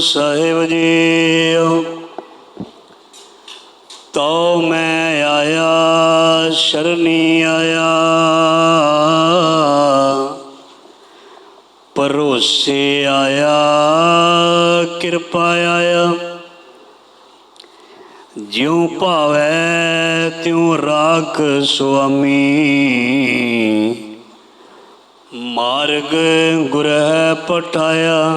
ਸਾਹਿਬ ਜੀ ਤਉ ਮੈਂ ਆਇਆ, ਸ਼ਰਨੀ ਆਇਆ। ਪਰੋਸੇ ਆਇਆ, ਕਿਰਪਾ ਆਇਆ। ਜਿਉ ਭਾਵੈ, ਤਿਉ ਰਾਖ ਸੁਆਮੀ। ਮਾਰਗ ਗੁਰਹਿ ਪਠਾਇਆ।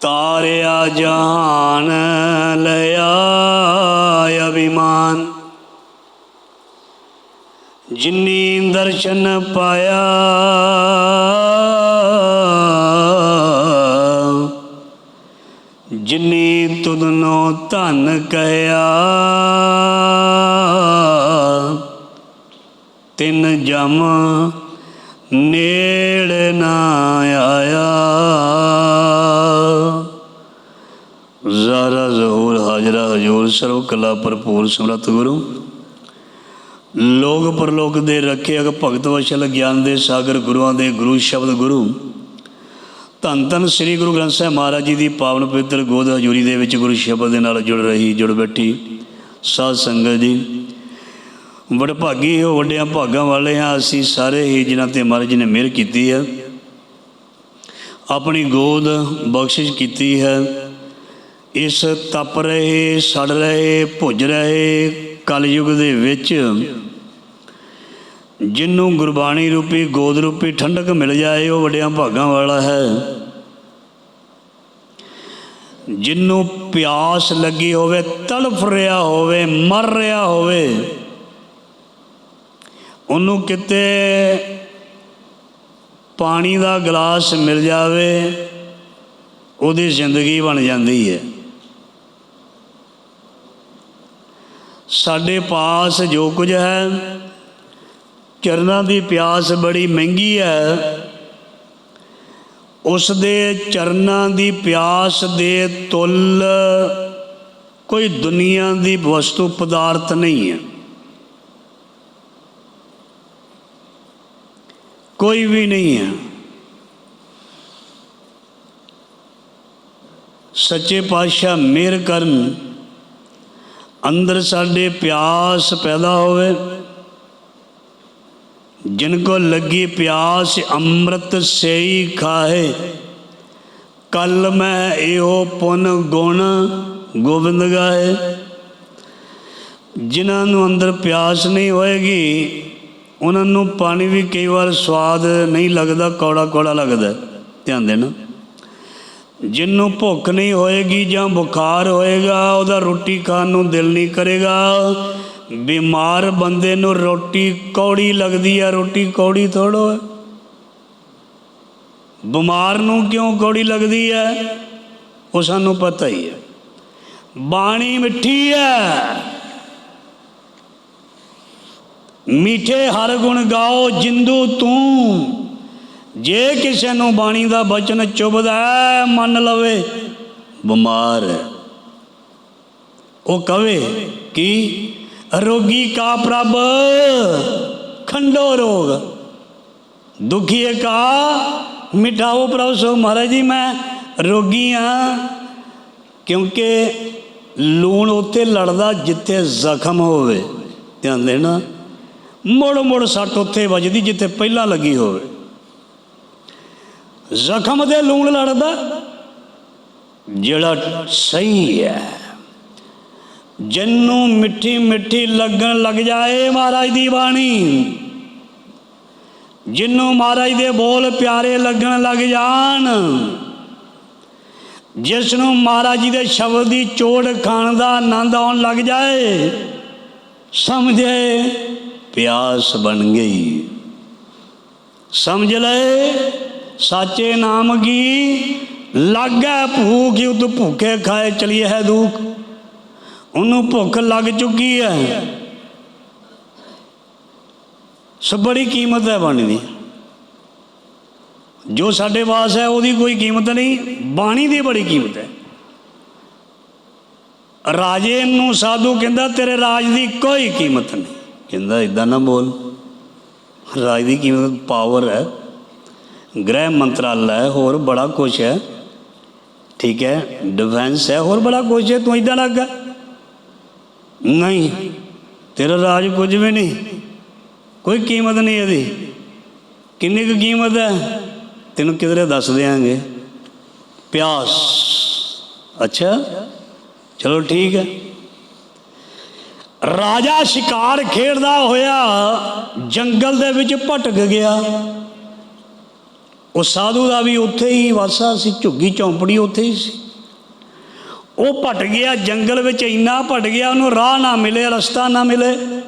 ਤਾਰਿਆ ਜਹਾਨ ਲਿਆ ਅਭਿਮਾਨ। ਜਿਨੀ ਦਰਸ਼ਨ ਪਾਇਆ, ਜਿਨੀ ਤੁਧਨੋ ਧਨ ਕਹਿਆ ਤਿੰਨ ਜਮ ਨੇੜ ਨਾ ਆਇਆ। ਹਾਜ਼ਰਾ ਹਜੂਰ ਸਰਵ, ਕਲਾ ਭਰਪੂਰ ਸਮਰਤ ਗੁਰੂ। ਲੋਕ ਪਰਲੋਕ ਦੇ ਰੱਖਿਅਕ ਭਗਤ ਵਸ਼ਲ ਗਿਆਨ ਦੇ ਸਾਗਰ ਗੁਰੂਆਂ ਦੇ ਗੁਰੂ ਸ਼ਬਦ ਗੁਰੂ। ਧੰਨ ਧੰਨ ਸ੍ਰੀ ਗੁਰੂ ਗ੍ਰੰਥ ਸਾਹਿਬ ਮਹਾਰਾਜ ਜੀ ਦੀ ਪਾਵਨ ਪਵਿੱਤਰ ਗੋਦ ਹਜ਼ੂਰੀ ਦੇ ਵਿੱਚ ਗੁਰੂ ਸ਼ਬਦ ਦੇ ਨਾਲ ਜੁੜ ਰਹੀ, ਜੁੜ ਬੈਠੀ। ਸਾਧ ਸੰਗਤ ਜੀ, ਵਡਭਾਗੀ ਹੋ, ਵੱਡਿਆਂ ਭਾਗਾਂ ਵਾਲੇ ਹਾਂ, ਅਸੀਂ ਸਾਰੇ ਹੀ ਜਿਨ੍ਹਾਂ ਤੇ ਮਹਾਰਾਜ ਜੀ ਨੇ ਮਿਹਰ ਕੀਤੀ ਹੈ। ਆਪਣੀ ਗੋਦ ਬਖਸ਼ਿਸ਼ ਕੀਤੀ ਹੈ। ਇਸ ਤਪ ਰਹੇ, ਸੜ ਰਹੇ, ਭੁੱਜ ਰਹੇ ਕਲਯੁਗ ਦੇ ਵਿੱਚ ਜਿੰਨੂੰ ਗੁਰਬਾਣੀ ਰੂਪੀ, ਗੋਦ ਰੂਪੀ ਠੰਡਕ ਮਿਲ ਜਾਏ, ਉਹ ਵੱਡਿਆਂ ਭਾਗਾਂ ਵਾਲਾ ਹੈ। ਜਿੰਨੂੰ ਪਿਆਸ ਲੱਗੀ ਹੋਵੇ ਤੜਫ ਰਿਹਾ ਹੋਵੇ, ਮਰ ਰਿਹਾ ਹੋਵੇ, ਉਹਨੂੰ ਕਿਤੇ ਪਾਣੀ ਦਾ ਗਲਾਸ ਮਿਲ ਜਾਵੇ, ਉਹਦੀ ਜ਼ਿੰਦਗੀ ਬਣ ਜਾਂਦੀ ਹੈ। ਸਾਡੇ ਪਾਸ ਜੋ ਕੁਝ ਹੈ, ਚਰਨਾਂ ਦੀ ਪਿਆਸ ਬੜੀ ਮਹਿੰਗੀ ਹੈ। ਉਸ ਦੇ ਚਰਨਾਂ ਦੀ ਪਿਆਸ ਦੇ ਤੁਲ ਕੋਈ ਦੁਨੀਆ ਦੀ ਵਸਤੂ, ਪਦਾਰਥ ਨਹੀਂ ਹੈ। ਕੋਈ ਵੀ ਨਹੀਂ ਹੈ। ਸੱਚੇ ਪਾਤਸ਼ਾਹ ਮਿਹਰ ਕਰਨ ਅੰਦਰ ਸਾਡੇ ਪਿਆਸ ਪੈਦਾ ਹੋਵੇ। ਜਿਨ ਕੋ ਲੱਗੀ ਪਿਆਸ ਅੰਮ੍ਰਿਤ ਸੇਈ ਖਾਏ। ਕਲ ਮੈਂ ਇਹੋ ਪੁਨ ਗੁਣ ਗੋਬਿੰਦ ਗਾਏ। ਜਿਨ੍ਹਾਂ ਨੂੰ ਅੰਦਰ ਪਿਆਸ ਨਹੀਂ ਹੋਏਗੀ ਉਹਨਾਂ ਨੂੰ ਪਾਣੀ ਵੀ ਕਈ ਵਾਰ ਸਵਾਦ ਨਹੀਂ ਲੱਗਦਾ ਕੌੜਾ ਕੌੜਾ ਲੱਗਦਾ। ਧਿਆਨ ਦੇਣਾ। ਜਿੰਨੂੰ ਭੁੱਖ ਨਹੀਂ ਹੋਏਗੀ ਜਾਂ ਬੁਖਾਰ ਹੋਏਗਾ, ਉਹਦਾ ਰੋਟੀ ਖਾਣ ਨੂੰ ਦਿਲ ਨਹੀਂ ਕਰੇਗਾ। ਬਿਮਾਰ ਬੰਦੇ ਨੂੰ ਰੋਟੀ ਕੌੜੀ ਲੱਗਦੀ ਹੈ ਰੋਟੀ ਕੌੜੀ ਥੋੜੋ ਹੈ ਬਿਮਾਰ ਨੂੰ ਕਿਉਂ ਕੌੜੀ ਲੱਗਦੀ ਹੈ ਉਹ ਸਾਨੂੰ ਪਤਾ ਹੀ ਹੈ ਬਾਣੀ ਮਿੱਠੀ ਹੈ ਮਿੱਠੇ ਹਰ ਗੁਣ ਗਾਓ ਜਿੰਦੂ ਤੂੰ। ਜੇ ਕਿਸੇ ਨੂੰ ਬਾਣੀ ਦਾ ਬਚਨ ਚੁਭਦਾ ਮੰਨ ਲਵੇ। ਬਿਮਾਰ ਹੈ। ਉਹ ਕਵੇ ਕਿ ਰੋਗੀ ਕਾ ਪ੍ਰਭ ਖੰਡੋ ਰੋਗ। ਦੁਖੀਏ ਕਾ ਮਿਟਾਓ ਪ੍ਰਭ। ਸੋ ਮਹਾਰਾਜ ਜੀ ਮੈਂ ਰੋਗੀ ਹਾਂ ਕਿਉਂਕਿ ਲੂਣ ਉੱਤੇ ਲੜਦਾ ਜਿੱਥੇ ਜ਼ਖਮ ਹੋਵੇ। ਧਿਆਨ ਦੇਣਾ। ਮੋੜ ਮੋੜ ਸੱਟ ਉੱਥੇ ਵੱਜਦੀ ਜਿੱਥੇ ਪਹਿਲਾਂ ਲੱਗੀ ਹੋਵੇ। ਜ਼ਖਮ ਦੇ ਲੂਣ ਲੜਦਾ, ਜਿਹੜਾ ਸਹੀ ਹੈ। ਜਿੰਨੂੰ ਮਿੱਠੀ ਮਿੱਠੀ ਲੱਗਣ ਲੱਗ ਜਾਏ ਮਹਾਰਾਜ ਦੀ ਬਾਣੀ। ਜਿੰਨੂੰ ਮਹਾਰਾਜ ਦੇ ਬੋਲ ਪਿਆਰੇ ਲੱਗਣ ਲੱਗ ਜਾਣ। ਜਿਸ ਨੂੰ ਮਹਾਰਾਜ ਜੀ ਦੇ ਸ਼ਬਦ ਦੀ ਚੋੜ ਖਾਣ ਦਾ ਆਨੰਦ ਆਉਣ ਲੱਗ ਜਾਏ, ਸਮਝੇ, ਪਿਆਸ ਬਣ ਗਈ। ਸਮਝ ਲਏ? ਸਾਚੇ ਨਾਮ ਕੀ? ਲਾਗੈ ਭੂਖ ਉਤ ਭੁੱਖੇ ਖਾਏ ਚਲੀ ਹੈ ਦੁੱਖ। ਉਹਨੂੰ ਭੁੱਖ ਲੱਗ ਚੁੱਕੀ ਹੈ। ਸੋ ਬੜੀ ਕੀਮਤ ਹੈ ਬਾਣੀ ਦੀ। ਜੋ ਸਾਡੇ ਵਾਸ ਹੈ, ਉਹਦੀ ਕੋਈ ਕੀਮਤ ਨਹੀਂ। ਬਾਣੀ ਦੀ ਬੜੀ ਕੀਮਤ ਹੈ। ਰਾਜੇ ਨੂੰ ਸਾਧੂ ਕਹਿੰਦਾ, ਤੇਰੇ ਰਾਜ ਦੀ ਕੋਈ ਕੀਮਤ ਨਹੀਂ। ਕਹਿੰਦਾ ਇਦਾਂ ਨਾ ਬੋਲ। ਰਾਜ ਦੀ ਕੀਮਤ ਪਾਵਰ ਹੈ। ਗ੍ਰਹਿ ਮੰਤਰਾਲਾ ਹੈ ਹੋਰ ਬੜਾ ਕੁਝ ਹੈ ਠੀਕ ਹੈ ਡਿਫੈਂਸ ਹੈ ਹੋਰ ਬੜਾ ਕੁਝ ਹੈ ਤੂੰ ਇਦਾਂ ਲੱਗਾ ਨਹੀਂ ਤੇਰਾ ਰਾਜ ਕੁਝ ਵੀ ਨਹੀਂ ਕੋਈ ਕੀਮਤ ਨਹੀਂ ਇਹਦੀ ਕਿੰਨੀ ਕੁ ਕੀਮਤ ਹੈ ਤੈਨੂੰ ਕਿਧਰੇ ਦੱਸ ਦਿਆਂਗੇ ਪਿਆਸ ਅੱਛਾ ਚਲੋ ਠੀਕ ਹੈ ਰਾਜਾ ਸ਼ਿਕਾਰ ਖੇਡਦਾ ਹੋਇਆ ਜੰਗਲ ਦੇ ਵਿੱਚ ਭਟਕ ਗਿਆ ਉਹ ਸਾਧੂ ਦਾ ਵੀ ਉੱਥੇ ਹੀ ਵਾਸਾ ਸੀ, ਝੁੱਗੀ ਚੌਂਪੜੀ ਉੱਥੇ ਹੀ ਸੀ। ਉਹ ਭਟ ਗਿਆ, ਜੰਗਲ ਵਿੱਚ ਇੰਨਾ ਭਟ ਗਿਆ, ਉਹਨੂੰ ਰਾਹ ਨਾ ਮਿਲੇ, ਰਸਤਾ ਨਾ ਮਿਲੇ।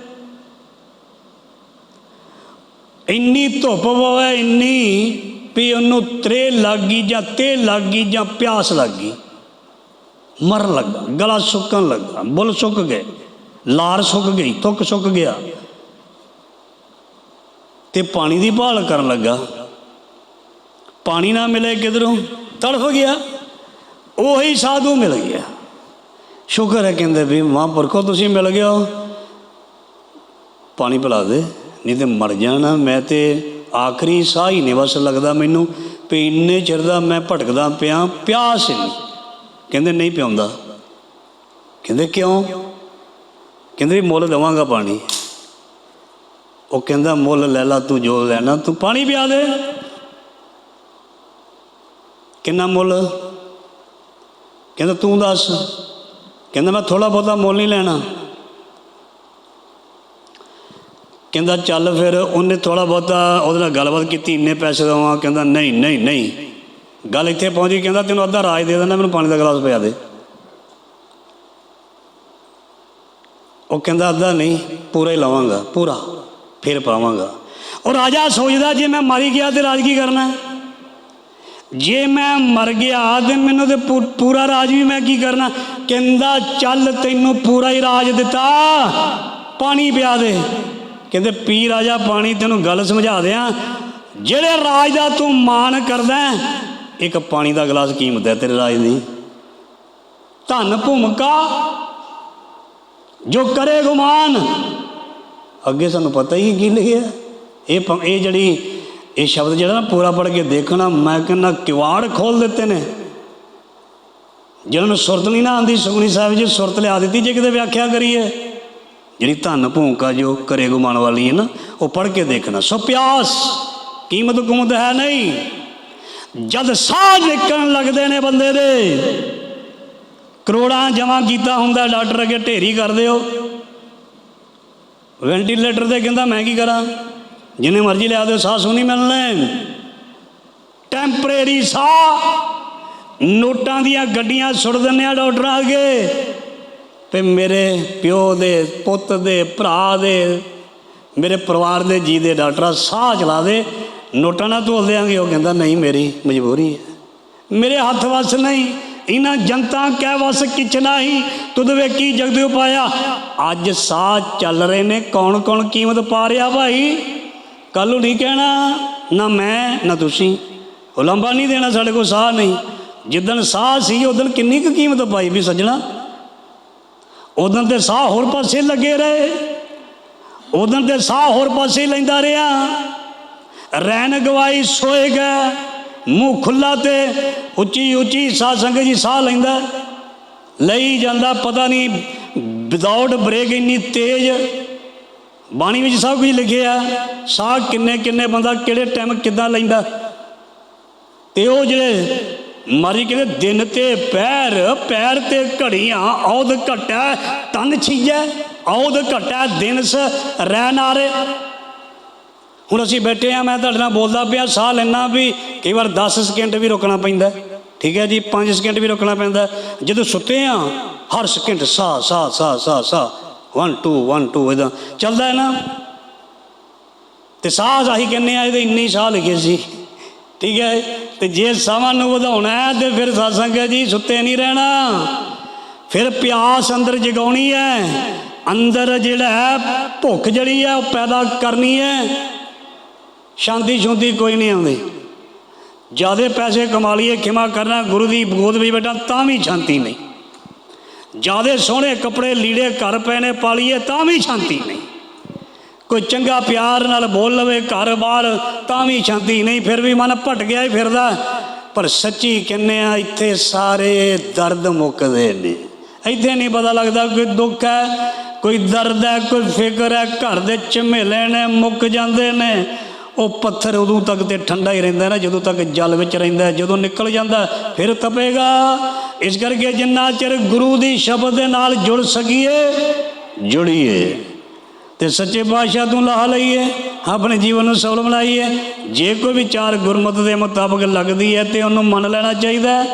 ਇੰਨੀ ਧੁੱਪ ਪਵੇ ਇੰਨੀ ਵੀ ਉਹਨੂੰ ਤਰੇ ਲੱਗ ਗਈ ਜਾਂ ਤੇ ਲੱਗ ਗਈ ਜਾਂ ਪਿਆਸ ਲੱਗ ਗਈ। ਮਰਨ ਲੱਗਾ, ਗਲਾ ਸੁੱਕਣ ਲੱਗਾ, ਬੁੱਲ ਸੁੱਕ ਗਏ, ਲਾਰ ਸੁੱਕ ਗਈ ਤੁੱਕ ਸੁੱਕ ਗਿਆ। ਤੇ ਪਾਣੀ ਦੀ ਭਾਲ ਕਰਨ ਲੱਗਾ। ਪਾਣੀ ਨਾ ਮਿਲੇ ਕਿਧਰੋਂ, ਤੜਫ ਗਿਆ, ਉਹੀ ਸਾਧੂ ਮਿਲ ਗਿਆ। ਸ਼ੁਕਰ ਹੈ ਕਹਿੰਦੇ ਵੀ ਮਹਾਂਪੁਰਖੋ ਤੁਸੀਂ ਮਿਲ ਗਏ ਹੋ। ਪਾਣੀ ਪਿਲਾ ਦੇ, ਨਹੀਂ ਤੇ ਮਰ ਜਾਣਾ, ਮੈਂ ਤੇ ਆਖਰੀ ਸਾਹ ਹੀ ਨਹੀਂ ਬਸ ਲੱਗਦਾ ਮੈਨੂੰ, ਵੀ ਇੰਨੇ ਚਿਰ ਦਾ ਮੈਂ ਭਟਕਦਾ ਪਿਆ, ਪਿਆਸ ਨਹੀਂ। ਕਹਿੰਦੇ ਨਹੀਂ ਪਿਆਉਂਦਾ ਕਹਿੰਦੇ ਕਿਉਂ? ਕਹਿੰਦੇ ਵੀ ਮੁੱਲ ਦੇਵਾਂਗਾ ਪਾਣੀ। ਉਹ ਕਹਿੰਦਾ ਮੁੱਲ ਲੈ ਲਾ, ਤੂੰ ਜੋ ਲੈਣਾ, ਤੂੰ ਪਾਣੀ ਪਿਆ ਦੇ। ਕਿੰਨਾ ਮੁੱਲ? ਕਹਿੰਦਾ, ਤੂੰ ਦੱਸ। ਕਹਿੰਦਾ, ਮੈਂ ਥੋੜਾ ਬਹੁਤਾ ਮੁੱਲ ਨਹੀਂ ਲੈਣਾ। ਕਹਿੰਦਾ, ਚੱਲ ਫਿਰ ਉਹਨੇ ਥੋੜਾ ਬਹੁਤਾ ਉਹਦੇ ਨਾਲ ਗੱਲਬਾਤ ਕੀਤੀ, ਇੰਨੇ ਪੈਸੇ ਦੇਵਾਂ ਕਹਿੰਦਾ, ਨਹੀਂ ਨਹੀਂ ਨਹੀਂ। ਗੱਲ ਇੱਥੇ ਪਹੁੰਚੀ ਕਹਿੰਦਾ, ਤੈਨੂੰ ਅੱਧਾ ਰਾਜ ਦੇ ਦਿੰਦਾ, ਮੈਨੂੰ ਪਾਣੀ ਦਾ ਗਲਾਸ ਪਿਆ ਦੇ। ਉਹ ਕਹਿੰਦਾ, ਅੱਧਾ ਨਹੀਂ, ਪੂਰਾ ਹੀ ਲਵਾਂਗਾ, ਪੂਰਾ, ਫਿਰ ਪਾਵਾਂਗਾ। ਉਹ ਰਾਜਾ ਸੋਚਦਾ, ਜੇ ਮੈਂ ਮਾਰੀ ਗਿਆ ਤੇ ਰਾਜ ਕੀ ਕਰਨਾ? ਹੈ? ਜੇ ਮੈਂ ਮਰ ਗਿਆ ਤੇ ਮੈਨੂੰ ਤੇ ਪੂਰਾ ਰਾਜ ਵੀ ਮੈਂ ਕੀ ਕਰਨਾ? ਕਹਿੰਦਾ, ਚੱਲ ਤੈਨੂੰ ਪੂਰਾ ਹੀ ਰਾਜ ਦਿੱਤਾ। ਪਾਣੀ ਪਿਆ ਦੇ। ਕਹਿੰਦੇ, ਪੀ ਰਾਜਾ, ਪਾਣੀ ਤੈਨੂੰ ਗੱਲ ਸਮਝਾ ਦਿਆਂ। ਜਿਹੜੇ ਰਾਜ ਦਾ ਤੂੰ ਮਾਣ ਕਰਦਾ ਇੱਕ ਪਾਣੀ ਦਾ ਗਲਾਸ ਕੀਮਤ ਹੈ ਤੇਰੇ ਰਾਜ ਦੀ। ਧਨ ਭੂਮਿਕਾ ਜੋ ਕਰੇ ਗੁਮਾਨ। ਅੱਗੇ ਸਾਨੂੰ ਪਤਾ ਹੀ ਕੀ ਲਿਖਿਆ ਇਹ ਇਹ ਜਿਹੜੀ ਇਹ ਸ਼ਬਦ ਜਿਹੜਾ ਨਾ ਪੂਰਾ ਪੜ੍ਹ ਕੇ ਦੇਖਣਾ, ਮੈਂ ਕਹਿੰਦਾ ਕਿਵਾੜ ਖੋਲ ਦਿੱਤੇ ਨੇ। ਜਿਹਨਾਂ ਨੂੰ ਸੁਰਤ ਨਹੀਂ ਨਾ ਆਉਂਦੀ ਸੁਖਨੀ ਸਾਹਿਬ ਜੀ ਸੁਰਤ ਲਿਆ ਦਿੱਤੀ, ਜੇ ਕਿਤੇ ਵਿਆਖਿਆ ਕਰੀਏ। ਜਿਹੜੀ ਧਨ ਭੂਮਿਕਾ ਜੋ ਕਰੇ ਗੁਮਾਨ ਵਾਲੀ ਹੈ ਨਾ, ਉਹ ਪੜ੍ਹ ਕੇ ਦੇਖਣਾ। ਸੋ ਪਿਆਸ, ਕੀਮਤ ਕੁਮਤ ਹੈ ਨਹੀਂ। ਜਦ ਸਾਹ ਨਿਕਲਣ ਲੱਗਦੇ ਨੇ ਬੰਦੇ ਦੇ, ਕਰੋੜਾਂ ਜਮਾ ਕੀਤਾ ਹੁੰਦਾ ਡਾਕਟਰ ਅੱਗੇ ਢੇਰੀ ਕਰਦੇ ਹੋ। ਵੈਂਟੀਲੇਟਰ ਤੇ ਕਹਿੰਦਾ, ਮੈਂ ਕੀ ਕਰਾਂ? ਜਿੰਨੇ ਮਰਜ਼ੀ ਲਿਆ ਦਿਓ, ਸਾਹ ਸੁਣੀ ਮਿਲਣੇ ਟੈਂਪਰੇਰੀ ਸਾਹ। ਨੋਟਾਂ ਦੀਆਂ ਗੱਡੀਆਂ ਸੁੱਟ ਦਿੰਦੇ ਆ ਡਾਕਟਰਾਂ ਅੱਗੇ ਤੇ ਮੇਰੇ ਪਿਓ ਦੇ, ਪੁੱਤ ਦੇ, ਭਰਾ ਦੇ, ਮੇਰੇ ਪਰਿਵਾਰ ਦੇ ਜੀ ਦੇ ਡਾਕਟਰਾਂ ਸਾਹ ਚਲਾ ਦੇ। ਨੋਟਾਂ ਨਾਲ ਧੋਲ ਦਿਆਂਗੇ, ਉਹ ਕਹਿੰਦਾ, ਨਹੀਂ, ਮੇਰੀ ਮਜਬੂਰੀ ਹੈ। ਮੇਰੇ ਹੱਥ ਵਸ ਨਹੀਂ, ਇਹਨਾਂ ਜਨਤਾ ਕਹਿ ਵਸ ਕਿਛ ਨਹੀਂ। ਤੁਧ ਵੇਖੀ ਜਗਤ ਉਪਾਇਆ ਅੱਜ ਸਾਹ ਚੱਲ ਰਹੇ ਨੇ। ਕੌਣ ਕੌਣ ਕੀਮਤ ਪਾ ਰਿਹਾ ਭਾਈ? ਕੱਲ ਨੂੰ ਨਹੀਂ ਕਹਿਣਾ, ਨਾ ਮੈਂ, ਨਾ ਤੁਸੀਂ। ਉਲੰਬਾ ਨਹੀਂ ਦੇਣਾ ਸਾਡੇ ਕੋਲ, ਸਾਹ ਨਹੀਂ। ਜਿੱਦਣ ਸਾਹ ਸੀ, ਉਦੋਂ ਕਿੰਨੀ ਕੁ ਕੀਮਤ ਪਾਈ ਵੀ ਸੱਜਣਾ? ਉਦੋਂ ਤੇ ਸਾਹ ਹੋਰ ਪਾਸੇ ਲੱਗੇ ਰਹੇ। ਉਦੋਂ ਤੇ ਸਾਹ ਹੋਰ ਪਾਸੇ ਲੈਂਦਾ ਰਿਹਾ। ਰੈਣ ਗਵਾਈ ਸੋਏਗਾ ਮੂੰਹ ਖੁੱਲਾ ਤੇ ਉੱਚੀ ਉੱਚੀ ਸਾਹ ਸੰਗਤ ਜੀ ਸਾਹ ਲੈਂਦਾ। ਲਈ ਜਾਂਦਾ, ਪਤਾ ਨਹੀਂ ਵਿਦਆਊਟ ਬ੍ਰੇਕ ਇੰਨੀ ਤੇਜ਼। ਬਾਣੀ ਵਿੱਚ ਸਭ ਕੁਝ ਲਿਖਿਆ ਸਾਹ ਕਿੰਨੇ ਕਿੰਨੇ ਬੰਦਾ, ਕਿਹੜੇ ਟਾਈਮ ਕਿੱਦਾਂ ਲੈਂਦਾ। ਤੇ ਉਹ ਜਿਹੜੇ ਮਾਰੀ ਕਹਿੰਦੇ, ਦਿਨ ਤੇ ਪੈਰ ਪੈਰ ਤੇ ਘੜੀਆਂ ਔਦ ਘਟੈ, ਤਨ ਛੀਜੈ ਔਦ ਘਟੈ, ਦਿਨਸ ਰਹਿ ਨਾਰੇ ਹੁਣ ਅਸੀਂ ਬੈਠੇ ਆ, ਮੈਂ ਤੁਹਾਡੇ ਨਾਲ ਬੋਲਦਾ ਪਿਆ, ਸਾਹ ਲੈਣਾ ਵੀ ਕਈ ਵਾਰ 10 ਸਕਿੰਟ ਵੀ ਰੁਕਣਾ ਪੈਂਦਾ ਠੀਕ ਹੈ ਜੀ 5 ਸਕਿੰਟ ਵੀ ਰੁਕਣਾ ਪੈਂਦਾ ਜਦੋਂ ਸੁੱਤੇ ਆ, ਹਰ ਸਕਿੰਟ ਸਾਹ ਸਾਹ ਸਾਹ ਸਾਹ ਸਾਹ। 1 2 1 2 ਇਹਦਾ ਚੱਲਦਾ ਹੈ ਨਾ। ਤੇ ਸਾਹ ਆਹੀ ਕਹਿੰਦੇ ਆ, ਇਹਦੇ ਇੰਨੀ ਸਾਹ ਲਿਖੇ ਸੀ। ਠੀਕ ਹੈ। ਤੇ ਜੇ ਸਾਹਾਂ ਨੂੰ ਵਧਾਉਣਾ ਹੈ, ਤੇ ਫਿਰ ਸਾਸੰਗ ਜੀ, ਸੁੱਤੇ ਨਹੀਂ ਰਹਿਣਾ। ਫਿਰ ਪਿਆਸ ਅੰਦਰ ਜਗਾਉਣੀ ਹੈ। ਅੰਦਰ ਜਿਹੜਾ ਹੈ, ਭੁੱਖ ਜਿਹੜੀ ਹੈ, ਉਹ ਪੈਦਾ ਕਰਨੀ ਹੈ। ਸ਼ਾਂਤੀ ਸ਼ੁੰਤੀ ਕੋਈ ਨਹੀਂ ਆਉਂਦੀ। ਜਿਆਦੇ ਪੈਸੇ ਕਮਾ ਲਈਏ, ਖਿਮਾ ਕਰਨਾ, ਗੁਰੂ ਦੀ ਗੋਦ ਵਿੱਚ ਬੈਠਾ, ਤਾਂ ਵੀ ਸ਼ਾਂਤੀ ਨਹੀਂ। ਜਿਆਦੇ ਸੋਹਣੇ ਕੱਪੜੇ ਲੀੜੇ ਘਰ ਪਏ ਨੇ ਪਾਲੀਏ ਤਾਂ ਵੀ ਸ਼ਾਂਤੀ ਨਹੀਂ। ਕੋਈ ਚੰਗਾ ਪਿਆਰ ਨਾਲ ਬੋਲ ਲਵੇ ਘਰ ਬਾਹਰ ਤਾਂ ਵੀ ਸ਼ਾਂਤੀ ਨਹੀਂ, ਫਿਰ ਵੀ ਮਨ ਭਟ ਗਿਆ ਹੀ ਫਿਰਦਾ। ਪਰ ਸੱਚੀ ਕਹਿੰਨੇ ਆ, ਇੱਥੇ ਸਾਰੇ ਦਰਦ ਮੁੱਕਦੇ ਨੇ। ਇੱਥੇ ਨਹੀਂ ਪਤਾ ਲੱਗਦਾ ਕੋਈ ਦੁੱਖ ਹੈ, ਕੋਈ ਦਰਦ ਹੈ, ਕੋਈ ਫਿਕਰ ਹੈ, ਘਰ ਦੇ ਝਮੇਲੇ ਨੇ, ਮੁੱਕ ਜਾਂਦੇ ਨੇ। ਉਹ ਪੱਥਰ ਉਦੋਂ ਤੱਕ ਤੇ ਠੰਡਾ ਹੀ ਰਹਿੰਦਾ ਨਾ, ਜਦੋਂ ਤੱਕ ਜਲ ਵਿੱਚ ਰਹਿੰਦਾ, ਜਦੋਂ ਨਿਕਲ ਜਾਂਦਾ, ਫਿਰ ਤਪੇਗਾ। ਇਸ ਕਰਕੇ ਜਿੰਨਾ ਚਿਰ ਗੁਰੂ ਦੀ ਸ਼ਬਦ ਦੇ ਨਾਲ ਜੁੜ ਸਕੀਏ, ਜੁੜੀਏ। ਤੇ ਸੱਚੇ ਪਾਤਸ਼ਾਹ ਤੋਂ ਲਾਹ ਲਈਏ, ਆਪਣੇ ਜੀਵਨ ਨੂੰ ਸਫਲ ਬਣਾਈਏ। ਜੇ ਕੋਈ ਵਿਚਾਰ ਗੁਰਮਤ ਦੇ ਮੁਤਾਬਕ ਲੱਗਦੀ ਹੈ ਤੇ ਉਹਨੂੰ ਮੰਨ ਲੈਣਾ ਚਾਹੀਦਾ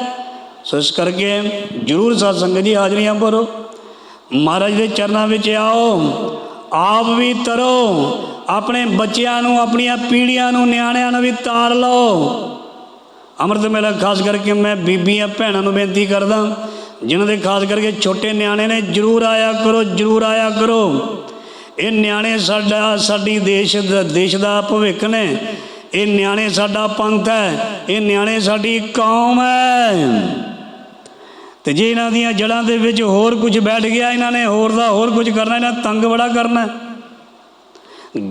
ਸੋ ਇਸ ਕਰਕੇ ਜਰੂਰ ਸਾਧ ਸੰਗਤ ਜੀ ਹਾਜ਼ਰੀਆਂ ਭਰੋ। ਮਹਾਰਾਜ ਦੇ ਚਰਨਾਂ ਵਿੱਚ ਆਓ। ਆਪ ਵੀ ਤਰੋ, ਆਪਣੇ ਬੱਚਿਆਂ ਨੂੰ, ਆਪਣੀਆਂ ਪੀੜ੍ਹੀਆਂ ਨੂੰ, ਨਿਆਣਿਆਂ ਨੂੰ ਵੀ ਤਾਰ ਲਓ। ਅੰਮ੍ਰਿਤ ਮੇਲਾ ਖਾਸ ਕਰਕੇ ਮੈਂ ਬੀਬੀਆਂ ਭੈਣਾਂ ਨੂੰ ਬੇਨਤੀ ਕਰਦਾ, ਜਿਨ੍ਹਾਂ ਦੇ ਖਾਸ ਕਰਕੇ ਛੋਟੇ ਨਿਆਣੇ ਨੇ, ਜਰੂਰ ਆਇਆ ਕਰੋ, ਜਰੂਰ ਆਇਆ ਕਰੋ। ਇਹ ਨਿਆਣੇ ਸਾਡਾ, ਸਾਡੀ ਦੇਸ਼ ਦਾ ਦੇਸ਼ ਦਾ ਭਵਿੱਖ ਨੇ। ਇਹ ਨਿਆਣੇ ਸਾਡਾ ਪੰਥ ਹੈ, ਇਹ ਨਿਆਣੇ ਸਾਡੀ ਕੌਮ ਹੈ। ਤੇ ਜੇ ਇਹਨਾਂ ਦੀਆਂ ਜੜਾਂ ਦੇ ਵਿੱਚ ਹੋਰ ਕੁਝ ਬੈਠ ਗਿਆ, ਇਹਨਾਂ ਨੇ ਹੋਰ ਦਾ ਹੋਰ ਕੁਝ ਕਰਨਾ, ਇਹਨਾਂ ਤੰਗ ਬੜਾ ਕਰਨਾ।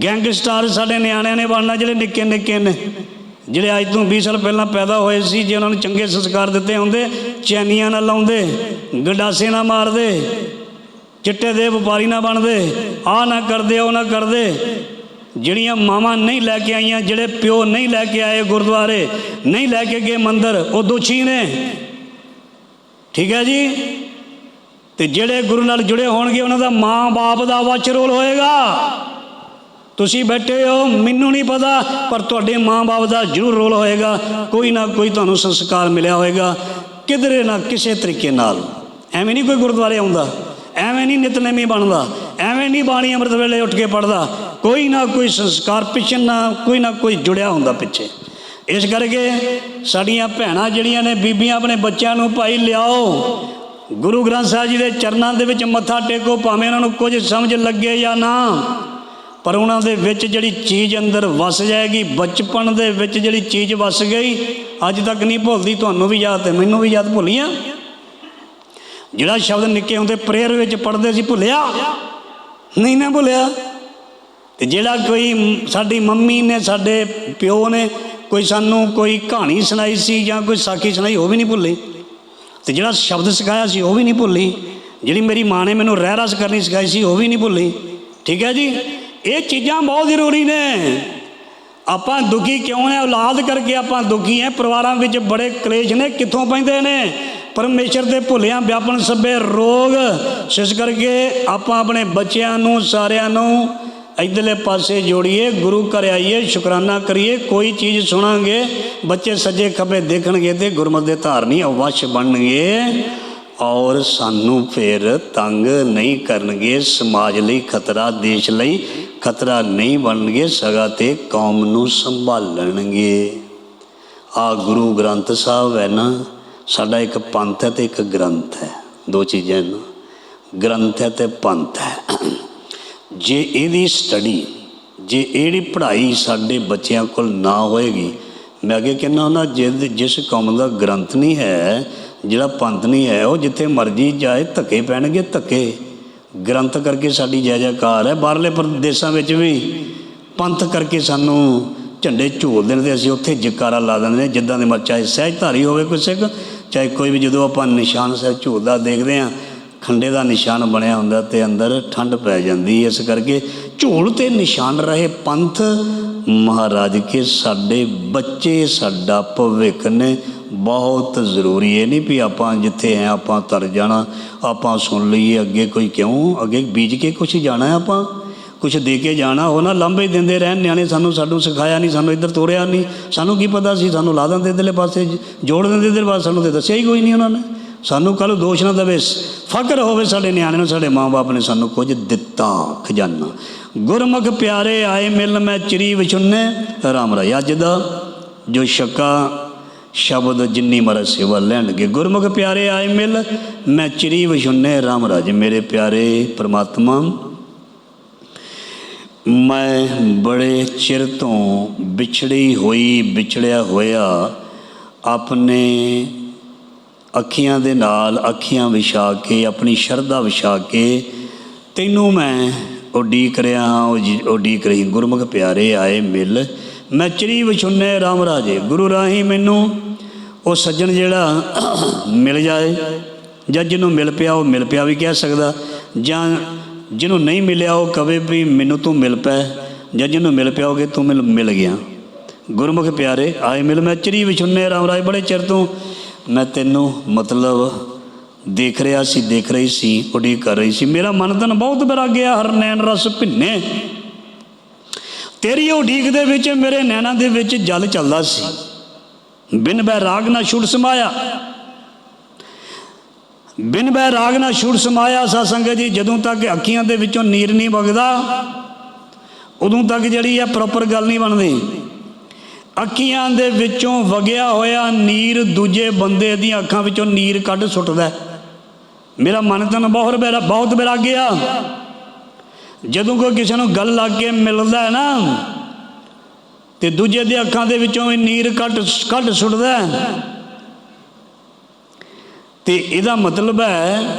ਗੈਂਗਸਟਰ ਸਾਡੇ ਨਿਆਣਿਆਂ ਨੇ ਬਣਨਾ, ਜਿਹੜੇ ਨਿੱਕੇ ਨਿੱਕੇ ਨੇ, ਜਿਹੜੇ ਅੱਜ ਤੋਂ 20 ਸਾਲ ਪਹਿਲਾਂ ਪੈਦਾ ਹੋਏ ਸੀ, ਜੇ ਉਹਨਾਂ ਨੂੰ ਚੰਗੇ ਸੰਸਕਾਰ ਦਿੱਤੇ ਹੁੰਦੇ, ਚੈਨੀਆਂ ਨਾਲ ਲਾਉਂਦੇ, ਗੰਡਾਸੇ ਨਾ ਮਾਰਦੇ, ਚਿੱਟੇ ਦੇ ਵਪਾਰੀ ਨਾ ਬਣਦੇ ਆ ਨਾ ਕਰਦੇ, ਉਹ ਨਾ ਕਰਦੇ, ਜਿਹੜੀਆਂ ਮਾਵਾਂ ਨਹੀਂ ਲੈ ਕੇ ਆਈਆਂ, ਜਿਹੜੇ ਪਿਓ ਨਹੀਂ ਲੈ ਕੇ ਆਏ ਗੁਰਦੁਆਰੇ, ਨਹੀਂ ਲੈ ਕੇ ਗਏ ਮੰਦਰ, ਉਹ ਦੋਸ਼ੀ ਨੇ। ਠੀਕ ਹੈ ਜੀ? ਤੇ ਜਿਹੜੇ ਗੁਰੂ ਨਾਲ ਜੁੜੇ ਹੋਣਗੇ, ਉਹਨਾਂ ਦਾ ਮਾਂ-ਬਾਪ ਦਾ ਵੱਚ ਰੋਲ ਹੋਏਗਾ। ਤੁਸੀਂ ਬੈਠੇ ਹੋ, ਮੈਨੂੰ ਨਹੀਂ ਪਤਾ, ਪਰ ਤੁਹਾਡੇ ਮਾਂ-ਬਾਪ ਦਾ ਜ਼ਰੂਰ ਰੋਲ ਹੋਏਗਾ। ਕੋਈ ਨਾ ਕੋਈ ਤੁਹਾਨੂੰ ਸੰਸਕਾਰ ਮਿਲਿਆ ਹੋਏਗਾ। ਕਿਧਰੇ ਨਾ ਕਿਸੇ ਤਰੀਕੇ ਨਾਲ। ਐਵੇਂ ਨਹੀਂ ਕੋਈ ਗੁਰਦੁਆਰੇ ਆਉਂਦਾ। ਐਵੇਂ ਨਹੀਂ ਨਿਤਨੇਮੀ ਬਣਦਾ। ਐਵੇਂ ਨਹੀਂ ਬਾਣੀ ਅੰਮ੍ਰਿਤ ਵੇਲੇ ਉੱਠ ਕੇ ਪੜਦਾ ਕੋਈ ਨਾ ਕੋਈ ਸੰਸਕਾਰ ਪਿੱਛੇ ਨਾ, ਕੋਈ ਨਾ ਕੋਈ ਜੁੜਿਆ ਹੁੰਦਾ ਪਿੱਛੇ। ਇਸ ਕਰਕੇ ਸਾਡੀਆਂ ਭੈਣਾਂ ਜਿਹੜੀਆਂ ਨੇ, ਬੀਬੀਆਂ ਆਪਣੇ ਬੱਚਿਆਂ ਨੂੰ ਭਾਈ ਲਿਆਓ। ਗੁਰੂ ਗ੍ਰੰਥ ਸਾਹਿਬ ਜੀ ਦੇ ਚਰਨਾਂ ਦੇ ਵਿੱਚ ਮੱਥਾ ਟੇਕੋ, ਭਾਵੇਂ ਉਹਨਾਂ ਨੂੰ ਕੁਝ ਸਮਝ ਲੱਗੇ ਜਾਂ ਨਾ। ਪਰ ਉਹਨਾਂ ਦੇ ਵਿੱਚ ਜਿਹੜੀ ਚੀਜ਼ ਅੰਦਰ ਵਸ ਜਾਏਗੀ, ਬਚਪਨ ਦੇ ਵਿੱਚ ਜਿਹੜੀ ਚੀਜ਼ ਵਸ ਗਈ, ਅੱਜ ਤੱਕ ਨਹੀਂ ਭੁੱਲਦੀ, ਤੁਹਾਨੂੰ ਵੀ ਯਾਦ ਤੇ ਮੈਨੂੰ ਵੀ ਯਾਦ ਭੁੱਲੀਆਂ। ਜਿਹੜਾ ਸ਼ਬਦ ਨਿੱਕੇ ਹੁੰਦੇ ਪ੍ਰੇਅਰ ਵਿੱਚ ਪੜ੍ਹਦੇ ਸੀ, ਭੁੱਲਿਆ? ਨਹੀਂ ਨਾ ਭੁੱਲਿਆ। ਤੇ ਜਿਹੜਾ ਕੋਈ ਸਾਡੀ ਮੰਮੀ ਨੇ, ਸਾਡੇ ਪਿਓ ਨੇ ਕੋਈ ਸਾਨੂੰ ਕੋਈ ਕਹਾਣੀ ਸੁਣਾਈ ਸੀ ਜਾਂ ਕੋਈ ਸਾਖੀ ਸੁਣਾਈ, ਉਹ ਵੀ ਨਹੀਂ ਭੁੱਲੀ। ਤੇ ਜਿਹੜਾ ਸ਼ਬਦ ਸਿਖਾਇਆ ਸੀ, ਉਹ ਵੀ ਨਹੀਂ ਭੁੱਲੀ। ਜਿਹੜੀ ਮੇਰੀ ਮਾਂ ਨੇ ਮੈਨੂੰ ਰਹਿ ਰਸ ਕਰਨੀ ਸਿਖਾਈ ਸੀ, ਉਹ ਵੀ ਨਹੀਂ ਭੁੱਲੀ। ਠੀਕ ਹੈ ਜੀ? ਇਹ ਚੀਜ਼ਾਂ ਬਹੁਤ ਜ਼ਰੂਰੀ ਨੇ। ਆਪਾਂ ਦੁਖੀ ਕਿਉਂ ਨੇ? ਔਲਾਦ ਕਰਕੇ ਆਪਾਂ ਦੁਖੀ ਹੈ ਪਰਿਵਾਰਾਂ ਵਿੱਚ ਬੜੇ ਕਲੇਸ਼ ਨੇ, ਕਿੱਥੋਂ ਪੈਂਦੇ ਨੇ? ਪਰਮੇਸ਼ਰ ਦੇ ਭੁੱਲਿਆਂ ਵਿਆਪਨ ਸਭੇ ਰੋਗ। ਇਸ ਕਰਕੇ ਆਪਾਂ ਆਪਣੇ ਬੱਚਿਆਂ ਨੂੰ, ਸਾਰਿਆਂ ਨੂੰ ਇਧਰਲੇ ਪਾਸੇ ਜੋੜੀਏ, ਗੁਰੂ ਘਰ ਆਈਏ, ਸ਼ੁਕਰਾਨਾ ਕਰੀਏ, ਕੋਈ ਚੀਜ਼ ਸੁਣਾਂਗੇ, ਬੱਚੇ ਸੱਜੇ ਖੱਬੇ ਦੇਖਣਗੇ ਤੇ ਗੁਰਮਤਿ ਦੇ ਧਾਰਨੀ ਅਵਸ਼ ਬਣਨਗੇ। ਔਰ ਸਾਨੂੰ ਫਿਰ ਤੰਗ ਨਹੀਂ ਕਰਨਗੇ, ਸਮਾਜ ਲਈ ਖਤਰਾ, ਦੇਸ਼ ਲਈ ਖਤਰਾ ਨਹੀਂ ਬਣਨਗੇ, ਸਗਾ ਤੇ ਕੌਮ ਨੂੰ ਸੰਭਾਲਣਗੇ। ਆ ਗੁਰੂ ਗ੍ਰੰਥ ਸਾਹਿਬ ਹੈ ਨਾ, ਸਾਡਾ ਇੱਕ ਪੰਥ ਹੈ ਤੇ ਇੱਕ ਗ੍ਰੰਥ ਹੈ। ਦੋ ਚੀਜ਼ਾਂ ਨੇ। ਗ੍ਰੰਥ ਹੈ ਤੇ ਪੰਥ ਹੈ। ਜੇ ਇਹਦੀ ਸਟੱਡੀ ਜੇ ਇਹਦੀ ਪੜ੍ਹਾਈ ਸਾਡੇ ਬੱਚਿਆਂ ਕੋਲ ਨਾ ਹੋਏਗੀ, ਮੈਂ ਅੱਗੇ ਕਹਿੰਦਾ ਹੁੰਦਾ, ਜਿਸ ਜਿਸ ਕੌਮ ਦਾ ਗ੍ਰੰਥ ਨਹੀਂ ਹੈ, ਜਿਹੜਾ ਪੰਥ ਨਹੀਂ ਹੈ, ਉਹ ਜਿੱਥੇ ਮਰਜ਼ੀ ਜਾਏ, ਧੱਕੇ ਪੈਣਗੇ, ਧੱਕੇ। ਗ੍ਰੰਥ ਕਰਕੇ ਸਾਡੀ ਜੈ ਜੈਕਾਰ ਹੈ, ਬਾਹਰਲੇ ਪ੍ਰਦੇਸ਼ਾਂ ਵਿੱਚ ਵੀ। ਪੰਥ ਕਰਕੇ ਸਾਨੂੰ ਝੰਡੇ ਝੂਲਦੇ ਨੇ ਤੇ ਅਸੀਂ ਉੱਥੇ ਜਕਾਰਾ ਲਾ ਦਿੰਦੇ ਨੇ ਜਿੱਦਾਂ ਦੇ ਮਰ ਚਾਹੇ ਸਹਿਜਧਾਰੀ ਹੋਵੇ ਕੋਈ ਸਿੱਖ, ਚਾਹੇ ਕੋਈ ਵੀ ਜਦੋਂ ਆਪਾਂ ਨਿਸ਼ਾਨ ਸਾਹਿਬ ਝੂਲਦਾ ਦੇਖਦੇ ਹਾਂ ਖੰਡੇ ਦਾ ਨਿਸ਼ਾਨ ਬਣਿਆ ਹੁੰਦਾ ਤੇ ਅੰਦਰ ਠੰਡ ਪੈ ਜਾਂਦੀ ਇਸ ਕਰਕੇ ਝੂਲ ਤੇ ਨਿਸ਼ਾਨ ਰਹੇ ਪੰਥ ਮਹਾਰਾਜ ਕੇ ਸਾਡੇ ਬੱਚੇ, ਸਾਡਾ ਭਵਿੱਖ ਨੇ ਬਹੁਤ ਜ਼ਰੂਰੀ। ਹੈ ਨਹੀਂ ਵੀ ਆਪਾਂ ਜਿੱਥੇ ਹੈ, ਆਪਾਂ ਤਰ ਜਾਣਾ, ਆਪਾਂ ਸੁਣ ਲਈਏ ਅੱਗੇ ਕੋਈ ਕਿਉਂ, ਅੱਗੇ ਬੀਜ ਕੇ ਕੁਝ ਜਾਣਾ ਆਪਾਂ। ਕੁਝ ਦੇ ਕੇ ਜਾਣਾ ਹੋ ਨਾ ਲਾਂਭੇ ਦਿੰਦੇ ਰਹਿਣ, ਨਿਆਣੇ ਸਾਨੂੰ ਸਾਨੂੰ ਸਿਖਾਇਆ ਨਹੀਂ, ਸਾਨੂੰ ਇੱਧਰ ਤੋਰਿਆ ਨਹੀਂ। ਸਾਨੂੰ ਕੀ ਪਤਾ ਸੀ, ਸਾਨੂੰ ਲਾ ਦਿੰਦੇ ਇੱਧਰਲੇ ਪਾਸੇ, ਜੋੜ ਦਿੰਦੇ ਇੱਧਰ ਪਾਸੇ, ਸਾਨੂੰ ਤੇ ਦੱਸਿਆ ਹੀ ਕੋਈ ਨਹੀਂ ਉਹਨਾਂ ਨੇ। ਸਾਨੂੰ ਕੱਲ ਦੋਸ਼ ਨਾ ਦਵੇ। ਫਕਰ ਹੋਵੇ ਸਾਡੇ ਨਿਆਣੇ ਨੂੰ, ਸਾਡੇ ਮਾਪੇ ਨੇ ਸਾਨੂੰ ਕੁਝ ਦਿੱਤਾ ਖਜ਼ਾਨਾ। ਗੁਰਮੁਖ ਪਿਆਰੇ ਆਏ ਮਿਲ ਮੈਂ ਚਰੀ ਵਿਚੁੰਨੇ ਰਾਮ ਰਾਏ ਅੱਜ ਦਾ ਜੋ ਸ਼ੱਕਾ ਸ਼ਬਦ ਜਿੰਨੀ ਮਰ ਸੇਵਾ ਲੈਣਗੇ। ਗੁਰਮੁਖ ਪਿਆਰੇ ਆਏ ਮਿਲ ਮੈਂ ਚਰੀ ਵਿਚੁੰਨੇ ਰਾਮ ਰਾਜ ਮੇਰੇ ਪਿਆਰੇ ਪ੍ਰਮਾਤਮਾ। ਮੈਂ ਬੜੇ ਚਿਰ ਤੋਂ ਵਿਛੜੀ ਹੋਈ, ਵਿਛੜਿਆ ਹੋਇਆ, ਆਪਣੇ ਅੱਖੀਆਂ ਦੇ ਨਾਲ ਅੱਖੀਆਂ ਵਿਛਾ ਕੇ, ਆਪਣੀ ਸ਼ਰਧਾ ਵਿਛਾ ਕੇ ਤੈਨੂੰ ਮੈਂ ਉਡੀਕ ਰਿਹਾ ਹਾਂ ਉਜੀ- ਉਡੀਕ ਰਹੀ, ਗੁਰਮੁਖ ਪਿਆਰੇ ਆਏ ਮਿਲ। ਮੈਂ ਚਰੀ ਵਿਛੁੰਨੇ RAM ਰਾਜੇ, ਗੁਰੂ ਰਾਹੀ ਮੈਨੂੰ ਉਹ ਸੱਜਣ ਜਿਹੜਾ ਮਿਲ ਜਾਏ। ਜਾਂ ਜਿਹਨੂੰ ਮਿਲ ਪਿਆ, ਉਹ ਮਿਲ ਪਿਆ ਵੀ ਕਹਿ ਸਕਦਾ। ਜਾਂ ਜਿਹਨੂੰ ਨਹੀਂ ਮਿਲਿਆ, ਉਹ ਕਵੇ ਵੀ ਮੈਨੂੰ ਤੂੰ ਮਿਲ ਪੈ। ਜਾਂ ਜਿਹਨੂੰ ਮਿਲ ਪਿਆ ਹੋਗੇ ਤੂੰ ਮਿਲ ਮਿਲ ਗਿਆ। ਗੁਰਮੁਖ ਪਿਆਰੇ ਆਏ ਮਿਲ, ਮੈਂ ਚਰੀ ਵਿਛੁੰਨੇ ਰਾਮ ਰਾਏ ਬੜੇ ਚਿਰ ਤੋਂ ਮੈਂ ਤੈਨੂੰ ਮਤਲਬ ਦੇਖ ਰਿਹਾ ਸੀ, ਦੇਖ ਰਹੀ ਸੀ ਉਡੀਕ ਕਰ ਰਹੀ ਸੀ। ਮੇਰਾ ਮਨ ਤਨ ਬਹੁਤ ਬਰਾ ਗਿਆ, ਹਰ ਨੈਣ ਰਸ ਭਿੰਨੇ। ਤੇਰੀ ਉਡੀਕ ਦੇ ਵਿੱਚ, ਮੇਰੇ ਨੈਣਾਂ ਦੇ ਵਿੱਚ ਜਲ ਚੱਲਦਾ ਸੀ। ਬਿਨ ਬੈਰਾਗ ਨਾ ਛੁੱਟ ਸਮਾਇਆ। ਬਿਨ ਬੈ ਰਾਗ ਨਾ ਛੁੱਟ ਸਮਾਇਆ ਸਾ ਸੰਗਤ ਜੀ, ਜਦੋਂ ਤੱਕ ਅੱਖੀਆਂ ਦੇ ਵਿੱਚੋਂ ਨੀਰ ਨਹੀਂ ਵਗਦਾ, ਉਦੋਂ ਤੱਕ ਜਿਹੜੀ ਹੈ ਪ੍ਰੋਪਰ ਗੱਲ ਨਹੀਂ ਬਣਦੀ। ਅੱਖੀਆਂ ਦੇ ਵਿੱਚੋਂ ਵਗਿਆ ਹੋਇਆ ਨੀਰ ਦੂਜੇ ਬੰਦੇ ਦੀਆਂ ਅੱਖਾਂ ਵਿੱਚੋਂ ਨੀਰ ਕੱਢ ਸੁੱਟਦਾ ਮੇਰਾ ਮਨ ਤਨ ਬਹੁਤ ਬੇਰਾ ਬਹੁਤ ਬੇਰਾ ਗਿਆ। ਜਦੋਂ ਕੋਈ ਕਿਸੇ ਨੂੰ ਗੱਲ ਲੱਗ ਕੇ ਮਿਲਦਾ ਹੈ ਨਾ, ਤੇ ਦੂਜੇ ਦੀ ਅੱਖਾਂ ਦੇ ਵਿੱਚੋਂ ਵੀ ਨੀਰ ਕੱਢ ਕੱਢ ਸੁੱਟਦਾ ਤੇ ਇਹਦਾ ਮਤਲਬ ਹੈ,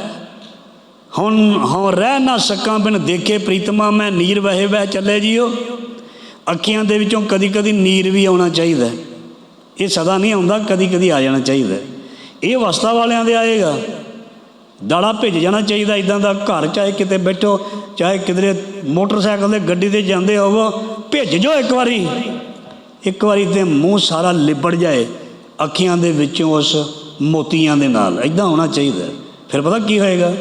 ਹੁਣ ਹੁਣ ਰਹਿ ਨਾ ਸਕਾਂ ਬਿਨ ਦੇਖੇ ਪ੍ਰੀਤਮਾ, ਮੈਂ ਨੀਰ ਵਹੇ ਵਹਿ ਚੱਲੇ ਜੀਓ। ਅੱਖੀਆਂ ਦੇ ਵਿੱਚੋਂ ਕਦੀ ਕਦੀ ਨੀਰ ਵੀ ਆਉਣਾ ਚਾਹੀਦਾ ਇਹ ਸਦਾ ਨਹੀਂ ਆਉਂਦਾ, ਕਦੀ ਕਦੀ ਆ ਜਾਣਾ ਚਾਹੀਦਾ ਇਹ ਅਵਸਥਾ ਵਾਲਿਆਂ ਦੇ ਆਏਗਾ। ਦਾੜਾ ਭਿੱਜ ਜਾਣਾ ਚਾਹੀਦਾ ਇਦਾਂ ਦਾ ਘਰ ਚਾਹੇ ਕਿਤੇ ਬੈਠੋ, ਚਾਹੇ ਕਿਧਰੇ ਮੋਟਰਸਾਈਕਲ ਤੇ ਗੱਡੀ ਤੇ ਜਾਂਦੇ ਹੋਵੋ, ਭਿੱਜ ਜਾਓ ਇੱਕ ਵਾਰੀ। ਇੱਕ ਵਾਰੀ ਤੇ ਮੂੰਹ ਸਾਰਾ ਲਿਬੜ ਜਾਏ ਅੱਖੀਆਂ ਦੇ ਵਿੱਚੋਂ ਉਸ ਮੋਤੀਆਂ ਦੇ ਨਾਲ। ਇਦਾਂ ਹੋਣਾ ਚਾਹੀਦਾ ਫਿਰ ਪਤਾ ਕੀ ਹੋਏਗਾ?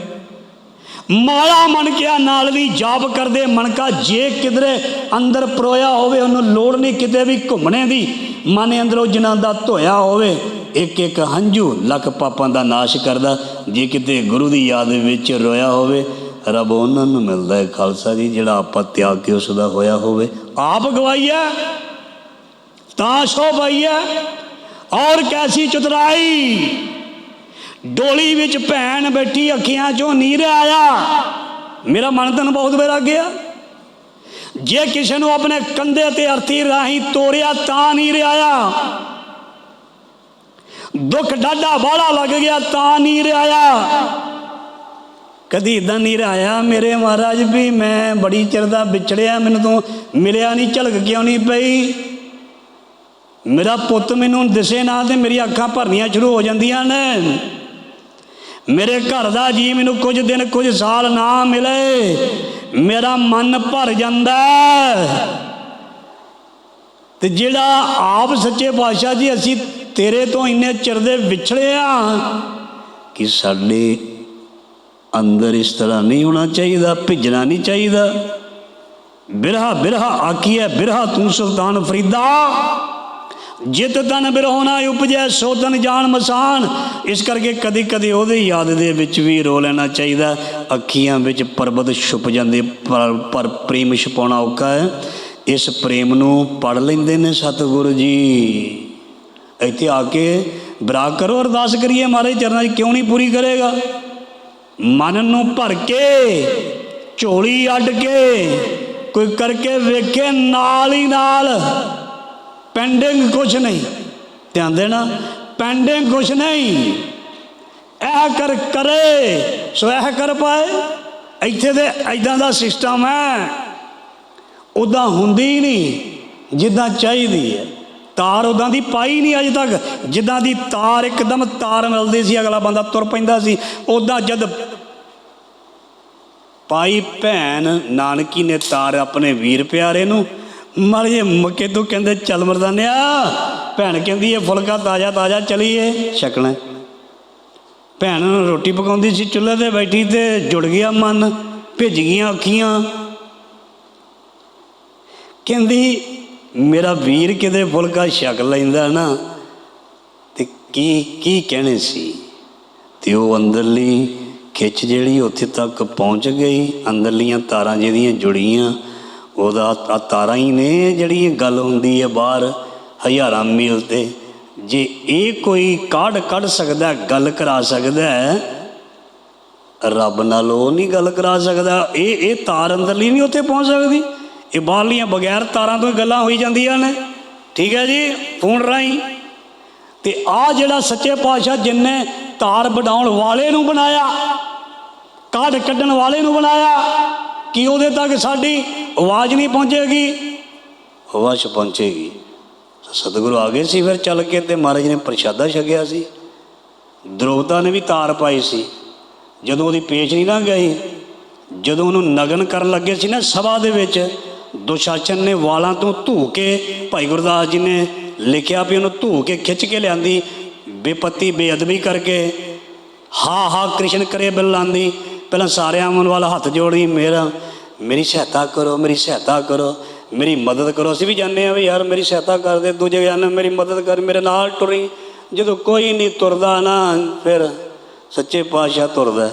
ਮਾਲਾ ਮਨ ਨਾਲ ਵੀ ਜਾਪ ਕਰਦੇ। ਮਣਕਾ ਜੇ ਕਿਧਰੇ ਅੰਦਰ ਪਰੋਇਆ ਹੋਵੇ, ਉਹਨੂੰ ਲੋੜ ਨਹੀਂ ਕਿਤੇ ਵੀ ਘੁੰਮਣੇ ਦੀ। ਮਨ ਅੰਦਰੋਂ ਜਿਨ੍ਹਾਂ ਦਾ ਧੋਇਆ ਹੋਵੇ, ਇੱਕ ਇੱਕ ਹੰਝੂ ਲੱਖ ਪਾਪਾਂ ਦਾ ਨਾਸ਼ ਕਰਦਾ। ਜੇ ਕਿਤੇ ਗੁਰੂ ਦੀ ਯਾਦ ਵਿੱਚ ਰੋਇਆ ਹੋਵੇ, ਰੱਬ ਉਹਨਾਂ ਨੂੰ ਮਿਲਦਾ ਹੈ ਖਾਲਸਾ ਜੀ, ਜਿਹੜਾ ਆਪਾਂ ਤਿਆਗ ਕੇ ਉਸ ਦਾ ਹੋਇਆ ਹੋਵੇ। ਆਪ ਗਵਾਈਆ ਤਾਂ ਸੋ ਪਾਈਆ ਔਰ ਕੈਸੀ ਚਤਰਾਈ। ਡੋਲੀ ਵਿੱਚ ਭੈਣ ਬੈਠੀ, ਅੱਖੀਆਂ ਚੋਂ ਨੀਰ ਆਇਆ। ਮੇਰਾ ਮਨ ਤਨ ਬਹੁਤ ਬੇਰਾ ਗਿਆ। ਜੇ ਕਿਸੇ ਨੂੰ ਆਪਣੇ ਕੰਧੇ ਤੇ ਅਰਥੀ ਰਾਹੀਂ ਤੋੜਿਆ ਤਾਂ ਨੀਰ ਆਇਆ। ਦੁੱਖ ਡਾਢਾ ਬਾੜਾ ਲੱਗ ਗਿਆ, ਤਾਂ ਨੀਰ ਆਇਆ। ਕਦੀ ਇਦਾਂ ਨਹੀਂ ਆਇਆ, ਮੇਰੇ ਮਹਾਰਾਜ ਵੀ ਮੈਂ ਬੜੀ ਚਿਰ ਦਾ ਵਿਛੜਿਆ ਮੈਨੂੰ ਤੋਂ ਮਿਲਿਆ ਨਹੀਂ ਝਲਕ ਕਿਉਂ ਨਹੀਂ ਪਈ? ਮੇਰਾ ਪੁੱਤ ਮੈਨੂੰ ਦਿਸੇ ਨਾ ਤੇ ਮੇਰੀਆਂ ਅੱਖਾਂ ਭਰਨੀਆਂ ਸ਼ੁਰੂ ਹੋ ਜਾਂਦੀਆਂ ਨੇ। ਮੇਰੇ ਘਰ ਦਾ ਜੀ ਮੈਨੂੰ ਕੁਝ ਦਿਨ, ਕੁਝ ਸਾਲ ਨਾ ਮਿਲੇ। ਮੇਰਾ ਮਨ ਭਰ ਜਾਂਦਾ ਤੇ ਜਿਹੜਾ ਆਪ ਸੱਚੇ ਪਾਤਸ਼ਾਹ ਜੀ, ਅਸੀਂ ਤੇਰੇ ਤੋਂ ਇੰਨੇ ਚਿਰ ਦੇ ਵਿਛੜੇ ਆ ਕਿ ਸਾਡੇ ਅੰਦਰ ਇਸ ਤਰ੍ਹਾਂ ਨਹੀਂ ਹੋਣਾ ਚਾਹੀਦਾ, ਭਿੱਜਣਾ ਨਹੀਂ ਚਾਹੀਦਾ। ਬਿਰਹਾ ਬਿਰਹਾ ਆਖੀਐ, ਬਿਰਹਾ ਤੂੰ ਸੁਲਤਾਨ ਫਰੀਦਾ। ਜਿਤ ਤਨ ਬਿਰਹੋ ਨਾ ਉਪਜੈ ਸੋਧਨ ਜਾਣ ਮਸਾਨ। ਇਸ ਕਰਕੇ ਕਦੀ ਕਦੀ ਉਹਦੇ ਯਾਦ ਦੇ ਵਿੱਚ ਵੀ ਰੋ ਲੈਣਾ ਚਾਹੀਦਾ। ਅੱਖੀਆਂ ਵਿੱਚ ਪਰਬਤ ਛੁਪ ਜਾਂਦੇ, ਪਰ ਪ੍ਰੇਮ ਛਪਾਉਣਾ ਔਖਾ ਹੈ। ਇਸ ਪ੍ਰੇਮ ਨੂੰ ਪੜ ਲੈਂਦੇ ਨੇ ਸਤਿਗੁਰੂ ਜੀ। ਇੱਥੇ ਆ ਕੇ ਬਰਾ ਕਰੋ, ਅਰਦਾਸ ਕਰੀਏ ਮਹਾਰਾਜ, ਚਰਨਾਂ 'ਚ ਕਿਉਂ ਨਹੀਂ ਪੂਰੀ ਕਰੇਗਾ? ਮਨ ਨੂੰ ਭਰ ਕੇ, ਝੋਲੀ ਅੱਡ ਕੇ, ਕੋਈ ਕਰਕੇ ਵੇਖੇ ਨਾਲ ਹੀ ਨਾਲ। ਪੈਂਡਿੰਗ ਕੁਛ ਨਹੀਂ। ਧਿਆਨ ਦੇਣਾ, ਪੈਂਡਿੰਗ ਕੁਛ ਨਹੀਂ। ਇਹ ਕਰ ਕਰੇ, ਸੋ ਇਹ ਕਰ ਪਾਏ। ਇੱਥੇ ਤੇ ਐਦਾਂ ਦਾ ਸਿਸਟਮ ਹੈ। ਉਦਾਂ ਹੁੰਦੀ ਨਹੀਂ, ਜਿੱਦਾਂ ਚਾਹੀਦੀ ਹੈ। ਤਾਰ ਉਦਾਂ ਦੀ ਪਾਈ ਨਹੀਂ ਅਜੇ ਤੱਕ। ਜਿੱਦਾਂ ਦੀ ਤਾਰ ਇੱਕਦਮ ਤਾਰ ਮਿਲਦੀ ਸੀ, ਅਗਲਾ ਬੰਦਾ ਤੁਰ ਪੈਂਦਾ ਸੀ ਉਦਾਂ ਜਦ ਪਾਈ ਭੈਣ ਨਾਨਕੀ ਨੇ ਤਾਰ ਆਪਣੇ ਵੀਰ ਪਿਆਰੇ ਨੂੰ ਮਰ ਜੇ ਮੱਕੇ ਤੋਂ ਕਹਿੰਦੇ, ਚੱਲ ਮਰਦਾਨਿਆ, ਭੈਣ ਕਹਿੰਦੀ ਇਹ ਫੁਲਕਾ ਤਾਜ਼ਾ ਤਾਜ਼ਾ ਚਲੀਏ। ਛਕਣਾ। ਭੈਣ ਨੂੰ ਰੋਟੀ ਪਕਾਉਂਦੀ ਸੀ, ਚੁੱਲ੍ਹੇ ਤੇ ਬੈਠੀ ਤੇ ਜੁੜ ਗਿਆ ਮਨ, ਭਿੱਜ ਗਈਆਂ ਅੱਖੀਆਂ। ਕਹਿੰਦੀ, ਮੇਰਾ ਵੀਰ ਕਿਤੇ ਫੁਲਕਾ ਛਕ ਲੈਂਦਾ ਨਾ, ਤੇ ਕੀ ਕੀ ਕਹਿਣੇ ਸੀ? ਤੇ ਉਹ ਅੰਦਰਲੀ ਖਿੱਚ ਜਿਹੜੀ ਉੱਥੇ ਤੱਕ ਪਹੁੰਚ ਗਈ, ਅੰਦਰਲੀਆਂ ਤਾਰਾਂ ਜਿਹਦੀਆਂ ਜੁੜੀਆਂ ਉਹਦਾ ਤਾਰਾਂ ਹੀ ਨੇ ਜਿਹੜੀ ਇਹ ਗੱਲ ਹੁੰਦੀ ਹੈ ਬਾਹਰ ਹਜ਼ਾਰਾਂ ਮੀਲ ਤੇ। ਜੇ ਇਹ ਕੋਈ ਕਾਢ ਕੱਢ ਸਕਦਾ, ਗੱਲ ਕਰਾ ਸਕਦਾ ਰੱਬ ਨਾਲ ਉਹ ਨਹੀਂ ਗੱਲ ਕਰਾ ਸਕਦਾ। ਇਹ ਇਹ ਤਾਰ ਅੰਦਰਲੀ ਨਹੀਂ ਉੱਥੇ ਪਹੁੰਚ ਸਕਦੀ। ਇਹ ਬਾਹਰਲੀਆਂ ਬਗੈਰ ਤਾਰਾਂ ਤੋਂ ਹੀ ਗੱਲਾਂ ਹੋਈ ਜਾਂਦੀਆਂ ਨੇ। ਠੀਕ ਹੈ ਜੀ, ਫੋਨ ਰਾਹੀਂ। ਤੇ ਆ ਜਿਹੜਾ ਸੱਚੇ ਪਾਤਸ਼ਾਹ ਜਿੰਨੇ ਤਾਰ ਬਣਾਉਣ ਵਾਲੇ ਨੂੰ ਬਣਾਇਆ, ਕਾਢ ਕੱਢਣ ਵਾਲੇ ਨੂੰ ਬਣਾਇਆ, ਕਿ ਉਹਦੇ ਤੱਕ ਸਾਡੀ ਆਵਾਜ਼ ਨਹੀਂ ਪਹੁੰਚੇਗੀ। ਆਵਾਜ਼ ਪਹੁੰਚੇਗੀ। ਸਤਿਗੁਰੂ ਆ ਗਏ ਸੀ ਫਿਰ ਚੱਲ ਕੇ ਤੇ ਮਹਾਰਾਜ ਨੇ ਪ੍ਰਸ਼ਾਦਾ ਛਕਿਆ ਸੀ। ਦ੍ਰੋਪਦਾ ਨੇ ਵੀ ਤਾਰ ਪਾਈ ਸੀ। ਜਦੋਂ ਉਹਦੀ ਪੇਸ਼ ਨਹੀਂ ਨਾ ਗਈ, ਜਦੋਂ ਉਹਨੂੰ ਨਗਨ ਕਰਨ ਲੱਗੇ ਸੀ ਨਾ ਸਭਾ ਦੇ ਵਿੱਚ, ਦੁਸ਼ਾਸਨ ਨੇ ਵਾਲਾਂ ਤੋਂ ਧੂ ਕੇ ਭਾਈ ਗੁਰਦਾਸ ਜੀ ਨੇ ਲਿਖਿਆ ਵੀ ਉਹਨੂੰ ਧੂ ਕੇ ਖਿੱਚ ਕੇ ਲਿਆਂਦੀ, ਬੇਪਤੀ, ਬੇਅਦਬੀ ਕਰਕੇ ਹਾ ਹਾ ਕ੍ਰਿਸ਼ਨ ਕਰੇ ਬੁਲਾਉਂਦੀ ਪਹਿਲਾਂ ਸਾਰਿਆਂ ਮਨ ਵਾਲਾ ਹੱਥ ਜੋੜੀ, ਮੇਰਾ ਮੇਰੀ ਸਹਾਇਤਾ ਕਰੋ, ਮੇਰੀ ਸਹਾਇਤਾ ਕਰੋ, ਮੇਰੀ ਮਦਦ ਕਰੋ। ਅਸੀਂ ਵੀ ਜਾਣਦੇ ਆ ਵੀ ਯਾਰ ਮੇਰੀ ਸਹਾਇਤਾ ਕਰ ਦੇ, ਦੂਜੇ ਜਾਨ ਮੇਰੀ ਮਦਦ ਕਰ, ਮੇਰੇ ਨਾਲ ਟੁਰੀ ਜਦੋਂ ਕੋਈ ਨਹੀਂ ਤੁਰਦਾ ਨਾ, ਫਿਰ ਸੱਚੇ ਪਾਤਸ਼ਾਹ ਤੁਰਦਾ।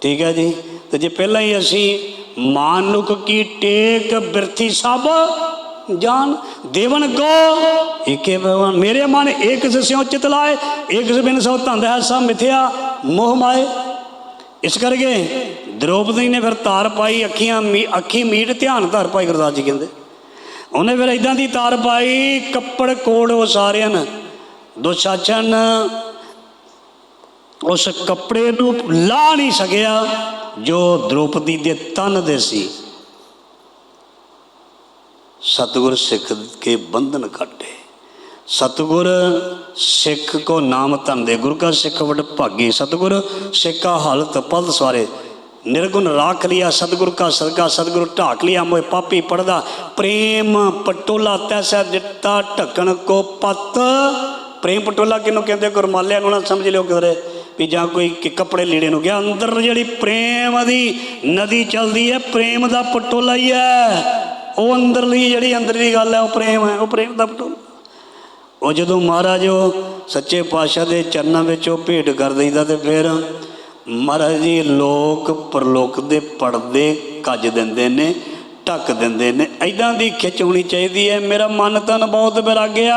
ਠੀਕ ਹੈ ਜੀ? ਤੇ ਜੇ ਪਹਿਲਾਂ ਹੀ ਅਸੀਂ ਮਾਨੁਕ ਕੀ ਟੇਕ ਬਿਰਥੀ ਸਭ ਜਾਨ, ਦੇਵਨ ਕੋ ਏਕੇ ਭਗਵਾਨ, ਮੇਰੇ ਮਨ ਇੱਕ ਸਿਉ ਚਿਤ ਲਾਏ, ਏਕ ਬਿਨ ਸੋ ਧੰਦ ਹੈ ਸਭ ਮਿਥਿਆ, ਮੋਹ ਮਾਏ। ਇਸ ਕਰਕੇ ਦ੍ਰੋਪਦੀ ਨੇ ਫਿਰ ਤਾਰ ਪਾਈ, ਅੱਖੀਆਂ ਮੀ- ਅੱਖੀ ਮੀਟ ਧਿਆਨ ਧਰ ਪਾਈ, ਗੁਰਦਾਸ ਜੀ ਕਹਿੰਦੇ। ਉਹਨੇ ਫਿਰ ਇਦਾਂ ਦੀ ਤਾਰ ਪਾਈ, ਕੱਪੜ ਕੋੜ ਉਹ ਸਾਰਿਆਂ ਨੇ ਦੁਸ਼ਾਸਨ ਉਸ ਕੱਪੜੇ ਨੂੰ ਲਾ ਨਹੀਂ ਸਕਿਆ, ਜੋ ਦ੍ਰੋਪਦੀ ਦੇ ਤਨ ਦੇ ਸੀ। ਸਤਗੁਰ ਸਿੱਖ ਕੇ ਬੰਧਨ ਕੱਟੇ ਸਤਿਗੁਰ ਸਿੱਖ ਕੋ ਨਾਮ ਧਨ ਦੇ ਗੁਰੂ ਕਾ ਸਿੱਖ ਵਡ ਭਾਗੀ। ਸਤਿਗੁਰ ਸਿੱਖਾ ਹਾਲਤ ਪਲ ਸਵਾਰੇ। ਨਿਰਗੁਣ ਰਾਖ ਲਿਆ, ਸਤਿਗੁਰ ਕਾ ਸਰਗਾ ਸਤਿਗੁਰ ਢਾਕ ਲਿਆ ਮੋਏ ਪਾਪੀ ਪੜਦਾ। ਪ੍ਰੇਮ ਪਟੋਲਾ ਤੈਸਾ ਦਿੱਤਾ, ਢਕਣ ਕੋ ਪਤ। ਪ੍ਰੇਮ ਪਟੋਲਾ ਕਿਨੂੰ ਕਹਿੰਦੇ? ਗੁਰਮਾਲਿਆਂ ਨੂੰ ਨਾ ਸਮਝ ਲਿਓ ਕਿਧਰੇ। ਵੀ ਜਾਂ ਕੋਈ ਕੱਪੜੇ ਲੀੜੇ ਨੂੰ ਗਿਆ, ਅੰਦਰ ਜਿਹੜੀ ਪ੍ਰੇਮ ਦੀ, ਨਦੀ ਚੱਲਦੀ ਹੈ ਪ੍ਰੇਮ ਦਾ ਪਟੋਲਾ ਹੀ ਹੈ ਉਹ ਅੰਦਰਲੀ ਜਿਹੜੀ ਅੰਦਰਲੀ ਗੱਲ ਹੈ ਉਹ ਪ੍ਰੇਮ ਹੈ ਉਹ ਪ੍ਰੇਮ ਦਾ ਪਟੋਲਾ। ਉਹ ਜਦੋਂ ਮਹਾਰਾਜ ਉਹ ਸੱਚੇ ਪਾਤਸ਼ਾਹ ਦੇ ਚਰਨਾਂ ਵਿੱਚ ਉਹ ਭੇਟ ਕਰ ਦਈਦਾ ਤੇ ਫਿਰ ਮਹਾਰਾਜ ਜੀ, ਲੋਕ ਪਰਲੋਕ ਦੇ ਪਰਦੇ ਕੱਜ ਦਿੰਦੇ ਨੇ, ਢੱਕ ਦਿੰਦੇ ਨੇ। ਐਦਾਂ ਦੀ ਖਿੱਚ ਹੋਣੀ ਚਾਹੀਦੀ ਹੈ। ਮੇਰਾ ਮਨ ਤਨ ਬਹੁਤ ਵਿਰਾਗਿਆ।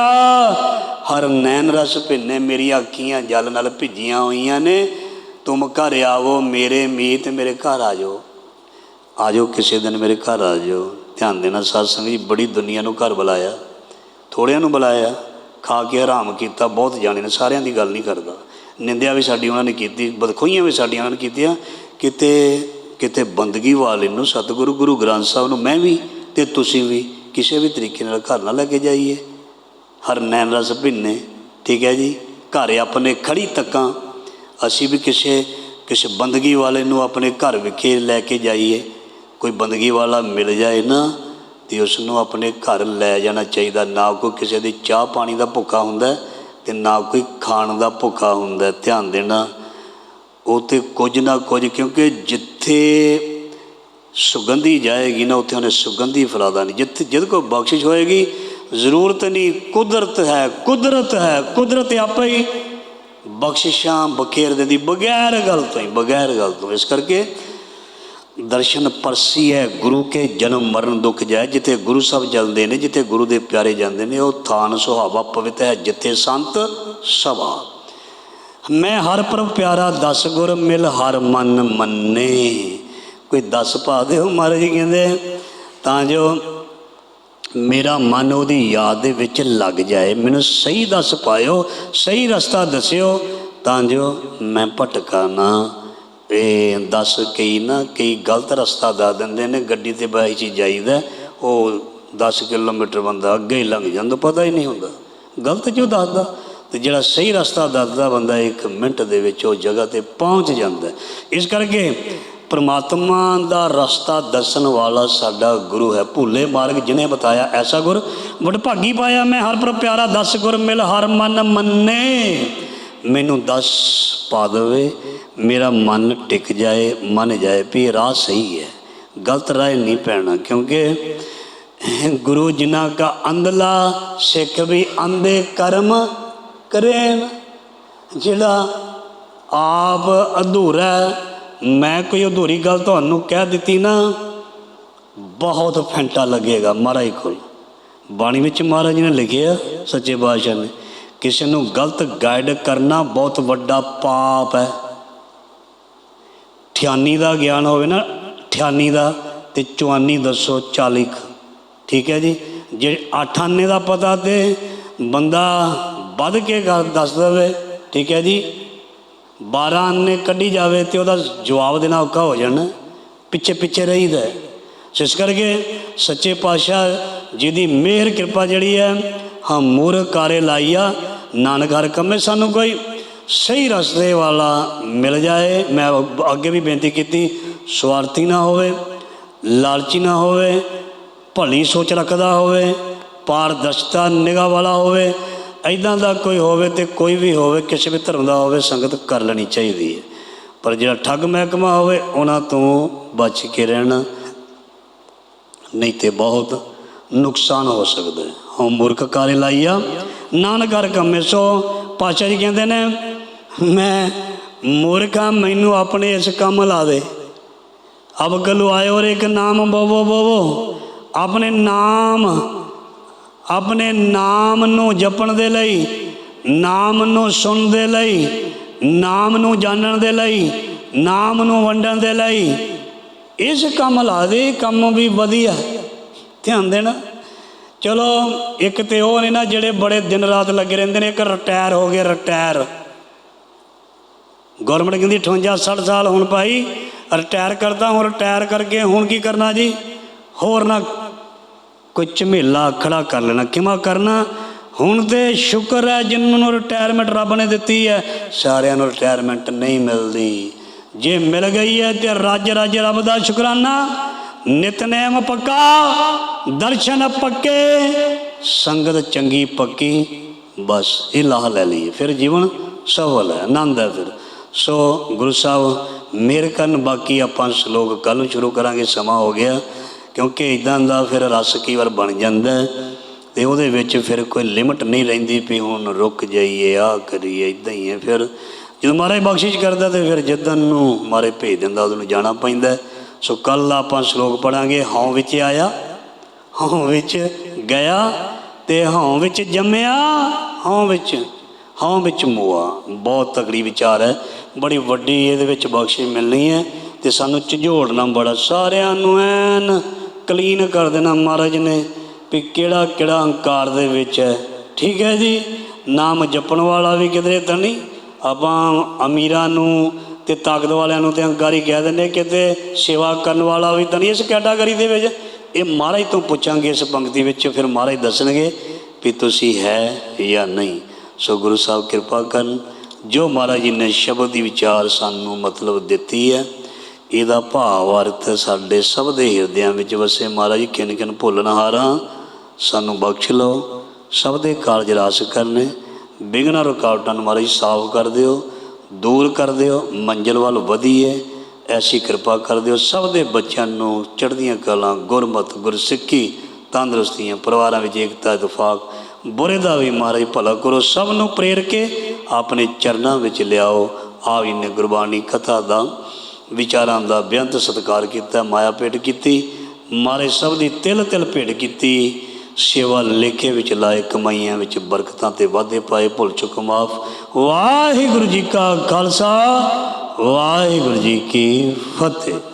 ਹਰ ਨੈਣ ਰਸ ਭਿੰਨੇ ਮੇਰੀਆਂ ਅੱਖੀਆਂ ਜਲ ਨਾਲ ਭਿੱਜੀਆਂ ਹੋਈਆਂ ਨੇ। ਤੁਮ ਘਰ ਆਵੋ, ਮੇਰੇ ਮੀਤ ਮੇਰੇ ਘਰ ਆ ਜਾਓ ਆ ਜਾਓ ਕਿਸੇ ਦਿਨ ਮੇਰੇ ਘਰ ਆ ਜਾਓ ਧਿਆਨ ਦੇਣਾ ਸਾਧ ਜੀ, ਬੜੀ ਦੁਨੀਆ ਨੂੰ ਘਰ ਬੁਲਾਇਆ। ਥੋੜਿਆਂ ਨੂੰ ਬੁਲਾਇਆ। ਖਾ ਕੇ ਆਰਾਮ ਕੀਤਾ। ਬਹੁਤ ਜਾਣੇ ਨੇ, ਸਾਰਿਆਂ ਦੀ ਗੱਲ ਨਹੀਂ ਕਰਦਾ। ਨਿੰਦਿਆ ਵੀ ਸਾਡੀ ਉਹਨਾਂ ਨੇ ਕੀਤੀ, ਬਦਖੋਈਆਂ ਵੀ ਸਾਡੀਆਂ ਉਹਨਾਂ ਨੇ ਕੀਤੀਆਂ, ਕਿਤੇ ਕਿਤੇ ਬੰਦਗੀ ਵਾਲੇ ਨੂੰ ਸਤਿਗੁਰੂ, ਗੁਰੂ ਗ੍ਰੰਥ ਸਾਹਿਬ ਨੂੰ ਮੈਂ ਵੀ ਤੇ ਤੁਸੀਂ ਵੀ ਕਿਸੇ ਵੀ ਤਰੀਕੇ ਨਾਲ ਘਰ ਨਾ ਲੈ ਕੇ ਜਾਈਏ। ਹਰ ਨੈਣ ਰਸ ਭਿੰਨੇ, ਠੀਕ ਹੈ ਜੀ? ਘਰ ਆਪਣੇ ਖੜੀ ਤੱਕਾਂ ਅਸੀਂ ਵੀ ਕਿਸੇ ਕਿਸੇ ਬੰਦਗੀ ਵਾਲੇ ਨੂੰ ਆਪਣੇ ਘਰ ਵਿਖੇ ਲੈ ਕੇ ਜਾਈਏ। ਕੋਈ ਬੰਦਗੀ ਵਾਲਾ ਮਿਲ ਜਾਏ ਨਾ, ਤੇ ਉਸ ਨੂੰ ਆਪਣੇ ਘਰ ਲੈ ਜਾਣਾ ਚਾਹੀਦਾ। ਨਾ ਕੋਈ ਕਿਸੇ ਦੇ ਚਾਹ ਪਾਣੀ ਦਾ ਭੁੱਖਾ ਹੁੰਦਾ। ਤੇ ਨਾ ਕੋਈ ਖਾਣ ਦਾ ਭੁੱਖਾ ਹੁੰਦਾ, ਧਿਆਨ ਦੇਣਾ। ਉਹ ਤੇ ਕੁਝ ਨਾ ਕੁਝ, ਕਿਉਂਕਿ ਜਿੱਥੇ ਸੁਗੰਧੀ ਜਾਏਗੀ ਨਾ, ਉੱਥੇ ਉਹਨੇ ਸੁਗੰਧੀ ਫੈਲਾਦਾ ਨਹੀਂ। ਜਿੱਥੇ ਜਿਹਦੇ ਕੋਲ ਬਖਸ਼ਿਸ਼ ਹੋਏਗੀ, ਜ਼ਰੂਰਤ ਨਹੀਂ, ਕੁਦਰਤ ਹੈ ਕੁਦਰਤ ਹੈ, ਕੁਦਰਤ ਆਪੇ ਹੀ ਬਖਸ਼ਿਸ਼ਾਂ ਬਖੇਰ ਦਿੰਦੀ ਬਗੈਰ ਗੱਲ ਤੋਂ ਹੀ, ਬਗੈਰ ਗੱਲ ਤੋਂ। ਇਸ ਕਰਕੇ ਦਰਸ਼ਨ ਪਰਸੀ ਹੈ, ਗੁਰੂ ਕੇ ਜਨਮ ਮਰਨ ਦੁੱਖ ਜਾਏ। ਜਿੱਥੇ ਗੁਰੂ ਸਾਹਿਬ ਜਲਦੇ ਨੇ, ਜਿੱਥੇ ਗੁਰੂ ਦੇ ਪਿਆਰੇ ਜਾਂਦੇ ਨੇ, ਉਹ ਥਾਨ ਸੁਹਾਵਾ ਪਵਿੱਤ ਹੈ, ਜਿੱਥੇ ਸੰਤ ਸਭਾ। ਮੈਂ ਹਰ ਪ੍ਰਭ ਪਿਆਰਾ, ਦਸ ਗੁਰ ਮਿਲ ਹਰ ਮਨ ਮੰਨੇ। ਕੋਈ ਦਸ ਪਾ ਦਿਓ ਮਹਾਰਾਜ ਜੀ ਕਹਿੰਦੇ, ਤਾਂ ਜੋ ਮੇਰਾ ਮਨ ਉਹਦੀ ਯਾਦ ਦੇ ਵਿੱਚ ਲੱਗ ਜਾਏ। ਮੈਨੂੰ ਸਹੀ ਦੱਸ ਪਾਇਓ, ਸਹੀ ਰਸਤਾ ਦੱਸਿਓ, ਤਾਂ ਜੋ ਮੈਂ ਭਟਕਾ ਨਾ ਇਹ ਦੱਸ ਕਈ ਨਾ, ਕਈ ਗਲਤ ਰਸਤਾ ਦੱਸ ਦਿੰਦੇ ਨੇ, ਗੱਡੀ ਤੇ ਬਾਈ ਚ ਜਾਈਦਾ, ਉਹ 10 ਕਿਲੋਮੀਟਰ ਬੰਦਾ ਅੱਗੇ ਹੀ ਲੰਘ ਜਾਂਦਾ, ਪਤਾ ਹੀ ਨਹੀਂ ਹੁੰਦਾ। ਗਲਤ ਜੋ ਦੱਸਦਾ? ਤੇ ਜਿਹੜਾ ਸਹੀ ਰਸਤਾ ਦੱਸਦਾ ਬੰਦਾ ਇੱਕ ਮਿੰਟ ਦੇ ਵਿੱਚ ਉਹ ਜਗ੍ਹਾ ਤੇ ਪਹੁੰਚ ਜਾਂਦਾ। ਇਸ ਕਰਕੇ ਪਰਮਾਤਮਾ ਦਾ ਰਸਤਾ ਦੱਸਣ ਵਾਲਾ ਸਾਡਾ ਗੁਰੂ ਹੈ। ਭੁੱਲੇ ਮਾਰਗ ਜਿਨੇ ਬਤਾਇਆ, ਐਸਾ ਗੁਰ। ਵਡਭਾਗੀ ਪਾਇਆ ਮੈਂ, ਹਰ ਪਰ ਪਿਆਰਾ ਦਸ ਗੁਰ ਮਿਲ, ਹਰ ਮਨ ਮੰਨੇ। ਮੈਨੂੰ ਦੱਸ ਪਾ ਦੇਵੇ, ਮੇਰਾ ਮਨ ਟਿਕ ਜਾਏ, ਮੰਨ ਜਾਏ ਵੀ ਰਾਹ ਸਹੀ ਹੈ। ਗਲਤ ਰਾਹ ਨਹੀਂ ਪੈਣਾ, ਕਿਉਂਕਿ ਗੁਰੂ ਜਿਨ੍ਹਾਂ ਕਾ ਅੰਧਲਾ, ਸਿੱਖ ਵੀ ਅੰਧੇ ਕਰਮ ਕਰੇ ਜਿਹੜਾ ਆਪ ਅਧੂਰਾ ਮੈਂ ਕੋਈ ਅਧੂਰੀ ਗੱਲ ਤੁਹਾਨੂੰ ਕਹਿ ਦਿੱਤੀ ਨਾ, ਬਹੁਤ ਫੈਂਟਾ ਲੱਗੇਗਾ ਮਹਾਰਾਜ ਕੋਲ। ਬਾਣੀ ਵਿੱਚ ਮਹਾਰਾਜ ਨੇ ਲਿਖਿਆ, ਸੱਚੇ ਬਾਦਸ਼ਾਹ ਨੇ ਕਿਸੇ ਨੂੰ ਗਲਤ ਗਾਈਡ ਕਰਨਾ ਬਹੁਤ ਵੱਡਾ ਪਾਪ ਹੈ। ਠਿਆਨੀ ਦਾ ਗਿਆਨ ਹੋਵੇ ਨਾ, ਠਿਆਨੀ ਦਾ ਤੇ ਚੁਆਨੀ ਦੱਸੋ 40 ਠੀਕ ਹੈ ਜੀ? ਜੇ ਅੱਠ ਆਨੇ ਦਾ ਪਤਾ ਤੇ ਬੰਦਾ ਵੱਧ ਕੇ ਦੱਸ ਦੇਵੇ, ਠੀਕ ਹੈ ਜੀ? 12 ਆਨੇ ਕੱਢੀ ਜਾਵੇ ਤੇ ਉਹਦਾ ਜਵਾਬ ਦੇਣਾ ਔਖਾ ਹੋ ਜਾਣਾ। ਪਿੱਛੇ ਪਿੱਛੇ ਰਹੀਦਾ ਸੋ ਇਸ ਕਰਕੇ ਸੱਚੇ ਪਾਤਸ਼ਾਹ ਜੀ ਦੀ ਮਿਹਰ, ਕਿਰਪਾ ਜਿਹੜੀ ਹੈ ਹਾਂ ਮੂਰਖ ਕਾਰੇ ਲਾਈਆ, ਨਾਨਕ ਹਰ ਕੰਮੇ ਸਾਨੂੰ ਕੋਈ ਸਹੀ ਰਸਤੇ ਵਾਲਾ ਮਿਲ ਜਾਏ। ਮੈਂ ਅੱਗੇ ਵੀ ਬੇਨਤੀ ਕੀਤੀ, ਸਵਾਰਥੀ ਨਾ ਹੋਵੇ, ਲਾਲਚੀ ਨਾ ਹੋਵੇ, ਭਲੀ ਸੋਚ ਰੱਖਦਾ ਹੋਵੇ, ਪਾਰਦਰਸ਼ਤਾ, ਨਿਗਾਹ ਵਾਲਾ ਹੋਵੇ ਐਦਾਂ ਦਾ ਕੋਈ ਹੋਵੇ ਤੇ ਕੋਈ ਵੀ ਹੋਵੇ, ਕਿਸੇ ਵੀ ਧਰਮ ਦਾ ਹੋਵੇ, ਸੰਗਤ ਕਰ ਲੈਣੀ ਚਾਹੀਦੀ ਹੈ। ਪਰ ਜਿਹੜਾ ਠੱਗ ਮਹਿਕਮਾ ਹੋਵੇ, ਉਹਨਾਂ ਤੋਂ ਬਚ ਕੇ ਰਹਿਣਾ ਨਹੀਂ ਤੇ ਬਹੁਤ ਨੁਕਸਾਨ ਹੋ ਸਕਦਾ ਹੈ। ਹਉ ਮੂਰਖ ਕਾਰੇ ਲਾਈਆ ਨਾਨਕ ਹਰ ਕੰਮੇ ਸੋ ਪਾਸ਼ਾ ਜੀ ਕਹਿੰਦੇ ਨੇ, ਮੈਂ ਮੂਰਖਾ ਮੈਨੂੰ ਆਪਣੇ ਇਸ ਕੰਮ ਲਾ ਦੇ। ਅਬ ਗਲੂ ਆਇਓ ਔਰ ਇੱਕ ਨਾਮ ਬੋਵੋ ਬੋਵੋ। ਆਪਣੇ ਨਾਮ ਆਪਣੇ ਨਾਮ ਨੂੰ ਜਪਣ ਦੇ ਲਈ, ਨਾਮ ਨੂੰ ਸੁਣਨ ਦੇ ਲਈ, ਨਾਮ ਨੂੰ ਜਾਣਨ ਦੇ ਲਈ, ਨਾਮ ਨੂੰ ਵੰਡਣ ਦੇ ਲਈ, ਇਸ ਕੰਮ ਲਾ ਦੇ, ਕੰਮ ਵੀ ਵਧੀਆ। ਧਿਆਨ ਦੇਣਾ। ਚਲੋ, ਇੱਕ ਤੇ ਉਹ ਨੇ ਨਾ ਜਿਹੜੇ ਬੜੇ ਦਿਨ ਰਾਤ ਲੱਗੇ ਰਹਿੰਦੇ ਨੇ, ਇੱਕ ਰਿਟਾਇਰ ਹੋ ਗਏ, ਰਿਟਾਇਰ। ਗਵਰਨਮੈਂਟ ਕਹਿੰਦੀ 58 60 ਸਾਲ ਹੁਣ ਭਾਈ, ਰਿਟਾਇਰ ਕਰਦਾ, ਹੁਣ ਰਿਟਾਇਰ ਕਰਕੇ ਹੁਣ ਕੀ ਕਰਨਾ ਜੀ? ਹੋਰ ਨਾ ਕੋਈ ਝਮੇਲਾ ਖੜਾ ਕਰ ਲੈਣਾ, ਕਿਵੇਂ ਕਰਨਾ? ਹੁਣ ਤੇ ਸ਼ੁਕਰ ਹੈ ਜਿਨ੍ਹਾਂ ਨੂੰ ਰਿਟਾਇਰਮੈਂਟ ਰੱਬ ਨੇ ਦਿੱਤੀ ਹੈ, ਸਾਰਿਆਂ ਨੂੰ ਰਿਟਾਇਰਮੈਂਟ ਨਹੀਂ ਮਿਲਦੀ। ਜੇ ਮਿਲ ਗਈ ਹੈ ਤੇ ਰਾਜ ਰੱਜ ਰੱਬ ਦਾ ਸ਼ੁਕਰਾਨਾ ਨਿਤਨੇਮ ਪੱਕਾ, ਦਰਸ਼ਨ ਪੱਕੇ, ਸੰਗਤ ਚੰਗੀ ਪੱਕੀ, ਬਸ ਇਹ ਲਾਹ ਲੈ ਲਈ ਫਿਰ ਜੀਵਨ ਸਫਲ ਹੈ, ਆਨੰਦ ਹੈ ਫਿਰ। ਸੋ ਗੁਰੂ ਸਾਹਿਬ ਮੇਰੇ ਕਰਨ ਬਾਕੀ ਆਪਾਂ ਸ਼ਲੋਕ ਕੱਲ ਨੂੰ ਸ਼ੁਰੂ ਕਰਾਂਗੇ, ਸਮਾਂ ਹੋ ਗਿਆ। ਕਿਉਂਕਿ ਇਦਾਂ ਦਾ ਫਿਰ ਰਸ ਕਈ ਵਾਰ ਬਣ ਜਾਂਦਾ ਹੈ ਤੇ ਉਹਦੇ ਵਿੱਚ ਫਿਰ ਕੋਈ ਲਿਮਟ ਨਹੀਂ ਰਹਿੰਦੀ ਵੀ ਹੁਣ ਰੁਕ ਜਾਈਏ ਆ ਕਰੀਏ ਇਦਾਂ ਹੀ ਹੈ। ਫਿਰ ਜਦੋਂ ਮਹਾਰਾਜ ਬਖਸ਼ਿਸ਼ ਕਰਦਾ ਤੇ ਫਿਰ ਜਿੱਦਨ ਨੂੰ ਮਾਰੇ ਭੇਜ ਦਿੰਦਾ ਉਹਨੂੰ ਜਾਣਾ ਪੈਂਦਾ ਸੋ ਕੱਲ ਆਪਾਂ ਸ਼ਲੋਕ ਪੜਾਂਗੇ ਹਉ ਵਿੱਚ ਆਇਆ, ਹਉ ਵਿੱਚ ਗਿਆ ਤੇ ਹਉ ਵਿੱਚ ਜੰਮਿਆ, ਹਉ ਵਿੱਚ ਹਉ ਵਿੱਚ ਮੋਆ। ਬਹੁਤ ਤਕੜੀ ਵਿਚਾਰ ਹੈ। ਬੜੀ ਵੱਡੀ ਇਹਦੇ ਵਿੱਚ ਬਖਸ਼ਿਸ਼ ਮਿਲਣੀ ਹੈ ਤੇ ਸਾਨੂੰ ਝਿਜੋੜਨਾ ਬੜਾ, ਸਾਰਿਆਂ ਨੂੰ ਐਨ ਕਲੀਨ ਕਰ ਦੇਣਾ ਮਹਾਰਾਜ ਨੇ ਵੀ ਕਿਹੜਾ ਕਿਹੜਾ ਹੰਕਾਰ ਦੇ ਵਿੱਚ ਹੈ। ਠੀਕ ਹੈ ਜੀ? ਨਾਮ ਜਪਣ ਵਾਲਾ ਵੀ ਕਿਧਰੇ ਤਾਂ ਨਹੀਂ? ਆਪਾਂ ਅਮੀਰਾਂ ਨੂੰ ਤੇ ਤਾਕਤ ਵਾਲਿਆਂ ਨੂੰ ਤੇ ਹੰਕਾਰੀ ਕਹਿ ਦਿੰਦੇ ਕਿਤੇ ਸੇਵਾ ਕਰਨ ਵਾਲਾ ਵੀ ਤਾਂ ਨਹੀਂ ਇਸ ਕੈਟਾਗਰੀ ਦੇ ਵਿੱਚ। ਇਹ ਮਹਾਰਾਜ ਤੋਂ ਪੁੱਛਾਂਗੇ ਇਸ ਪੰਕਤੀ ਵਿੱਚ, ਫਿਰ ਮਹਾਰਾਜ ਦੱਸਣਗੇ ਵੀ ਤੁਸੀਂ ਹੈ ਜਾਂ ਨਹੀਂ। ਸੋ ਗੁਰੂ ਸਾਹਿਬ ਕਿਰਪਾ ਕਰਨ, ਜੋ ਮਹਾਰਾਜ ਜੀ ਨੇ ਸ਼ਬਦ ਦੀ ਵਿਚਾਰ ਸਾਨੂੰ ਮਤਲਬ ਦਿੱਤੀ ਹੈ, ਇਹਦਾ ਭਾਵ ਅਰਥ ਸਾਡੇ ਸਭ ਦੇ ਹਿਰਦਿਆਂ ਵਿੱਚ ਵਸੇ। ਮਹਾਰਾਜ ਕਿਨ ਕਿਨ ਕਿਨ ਭੁੱਲਣਹਾਰਾਂ ਸਾਨੂੰ ਬਖਸ਼ ਲਓ। ਸਭ ਦੇ ਕਾਰਜ ਰਾਸ ਕਰਨੇ। ਬਿਗਨਾ ਰੁਕਾਵਟਾਂ ਨੂੰ ਮਹਾਰਾਜ ਸਾਫ਼ ਕਰ ਦਿਓ। ਦੂਰ ਕਰ ਦਿਓ, ਮੰਜ਼ਿਲ ਵੱਲ ਵਧੀਏ, ਐਸੀ ਕਿਰਪਾ ਕਰ ਦਿਓ। ਸਭ ਦੇ ਬੱਚਿਆਂ ਨੂੰ ਚੜ੍ਹਦੀਆਂ ਕਲਾਂ, ਗੁਰਮਤ ਗੁਰਸਿੱਖੀ ਤੰਦਰੁਸਤੀਆਂ, ਪਰਿਵਾਰਾਂ ਵਿੱਚ ਏਕਤਾ, ਇਤਫਾਕ, ਬੁਰੇ ਦਾ ਵੀ ਮਹਾਰਾਜ ਭਲਾ ਕਰੋ। ਸਭ ਨੂੰ ਪ੍ਰੇਰ ਕੇ ਆਪਣੇ ਚਰਨਾਂ ਵਿੱਚ ਲਿਆਓ। ਆਪ ਜੀ ਨੇ ਗੁਰਬਾਣੀ ਕਥਾ ਦਾ, ਵਿਚਾਰਾਂ ਦਾ ਬੇਅੰਤ ਸਤਿਕਾਰ ਕੀਤਾ, ਮਾਇਆ ਭੇਟ ਕੀਤੀ, ਮਾਰੇ ਸਭ ਦੀ ਤਿਲ ਤਿਲ ਭੇਟ ਕੀਤੀ। ਸੇਵਾ ਲੇਖੇ ਵਿੱਚ ਲਾਏ ਕਮਾਈਆਂ ਵਿੱਚ ਬਰਕਤਾਂ ਤੇ ਵਾਧੇ ਪਾਏ, ਭੁੱਲ ਚੁੱਕ, ਮਾਫ। ਵਾਹਿਗੁਰੂ ਜੀ ਕਾ ਖਾਲਸਾ, ਵਾਹਿਗੁਰੂ ਜੀ ਕੀ ਫਤਿਹ।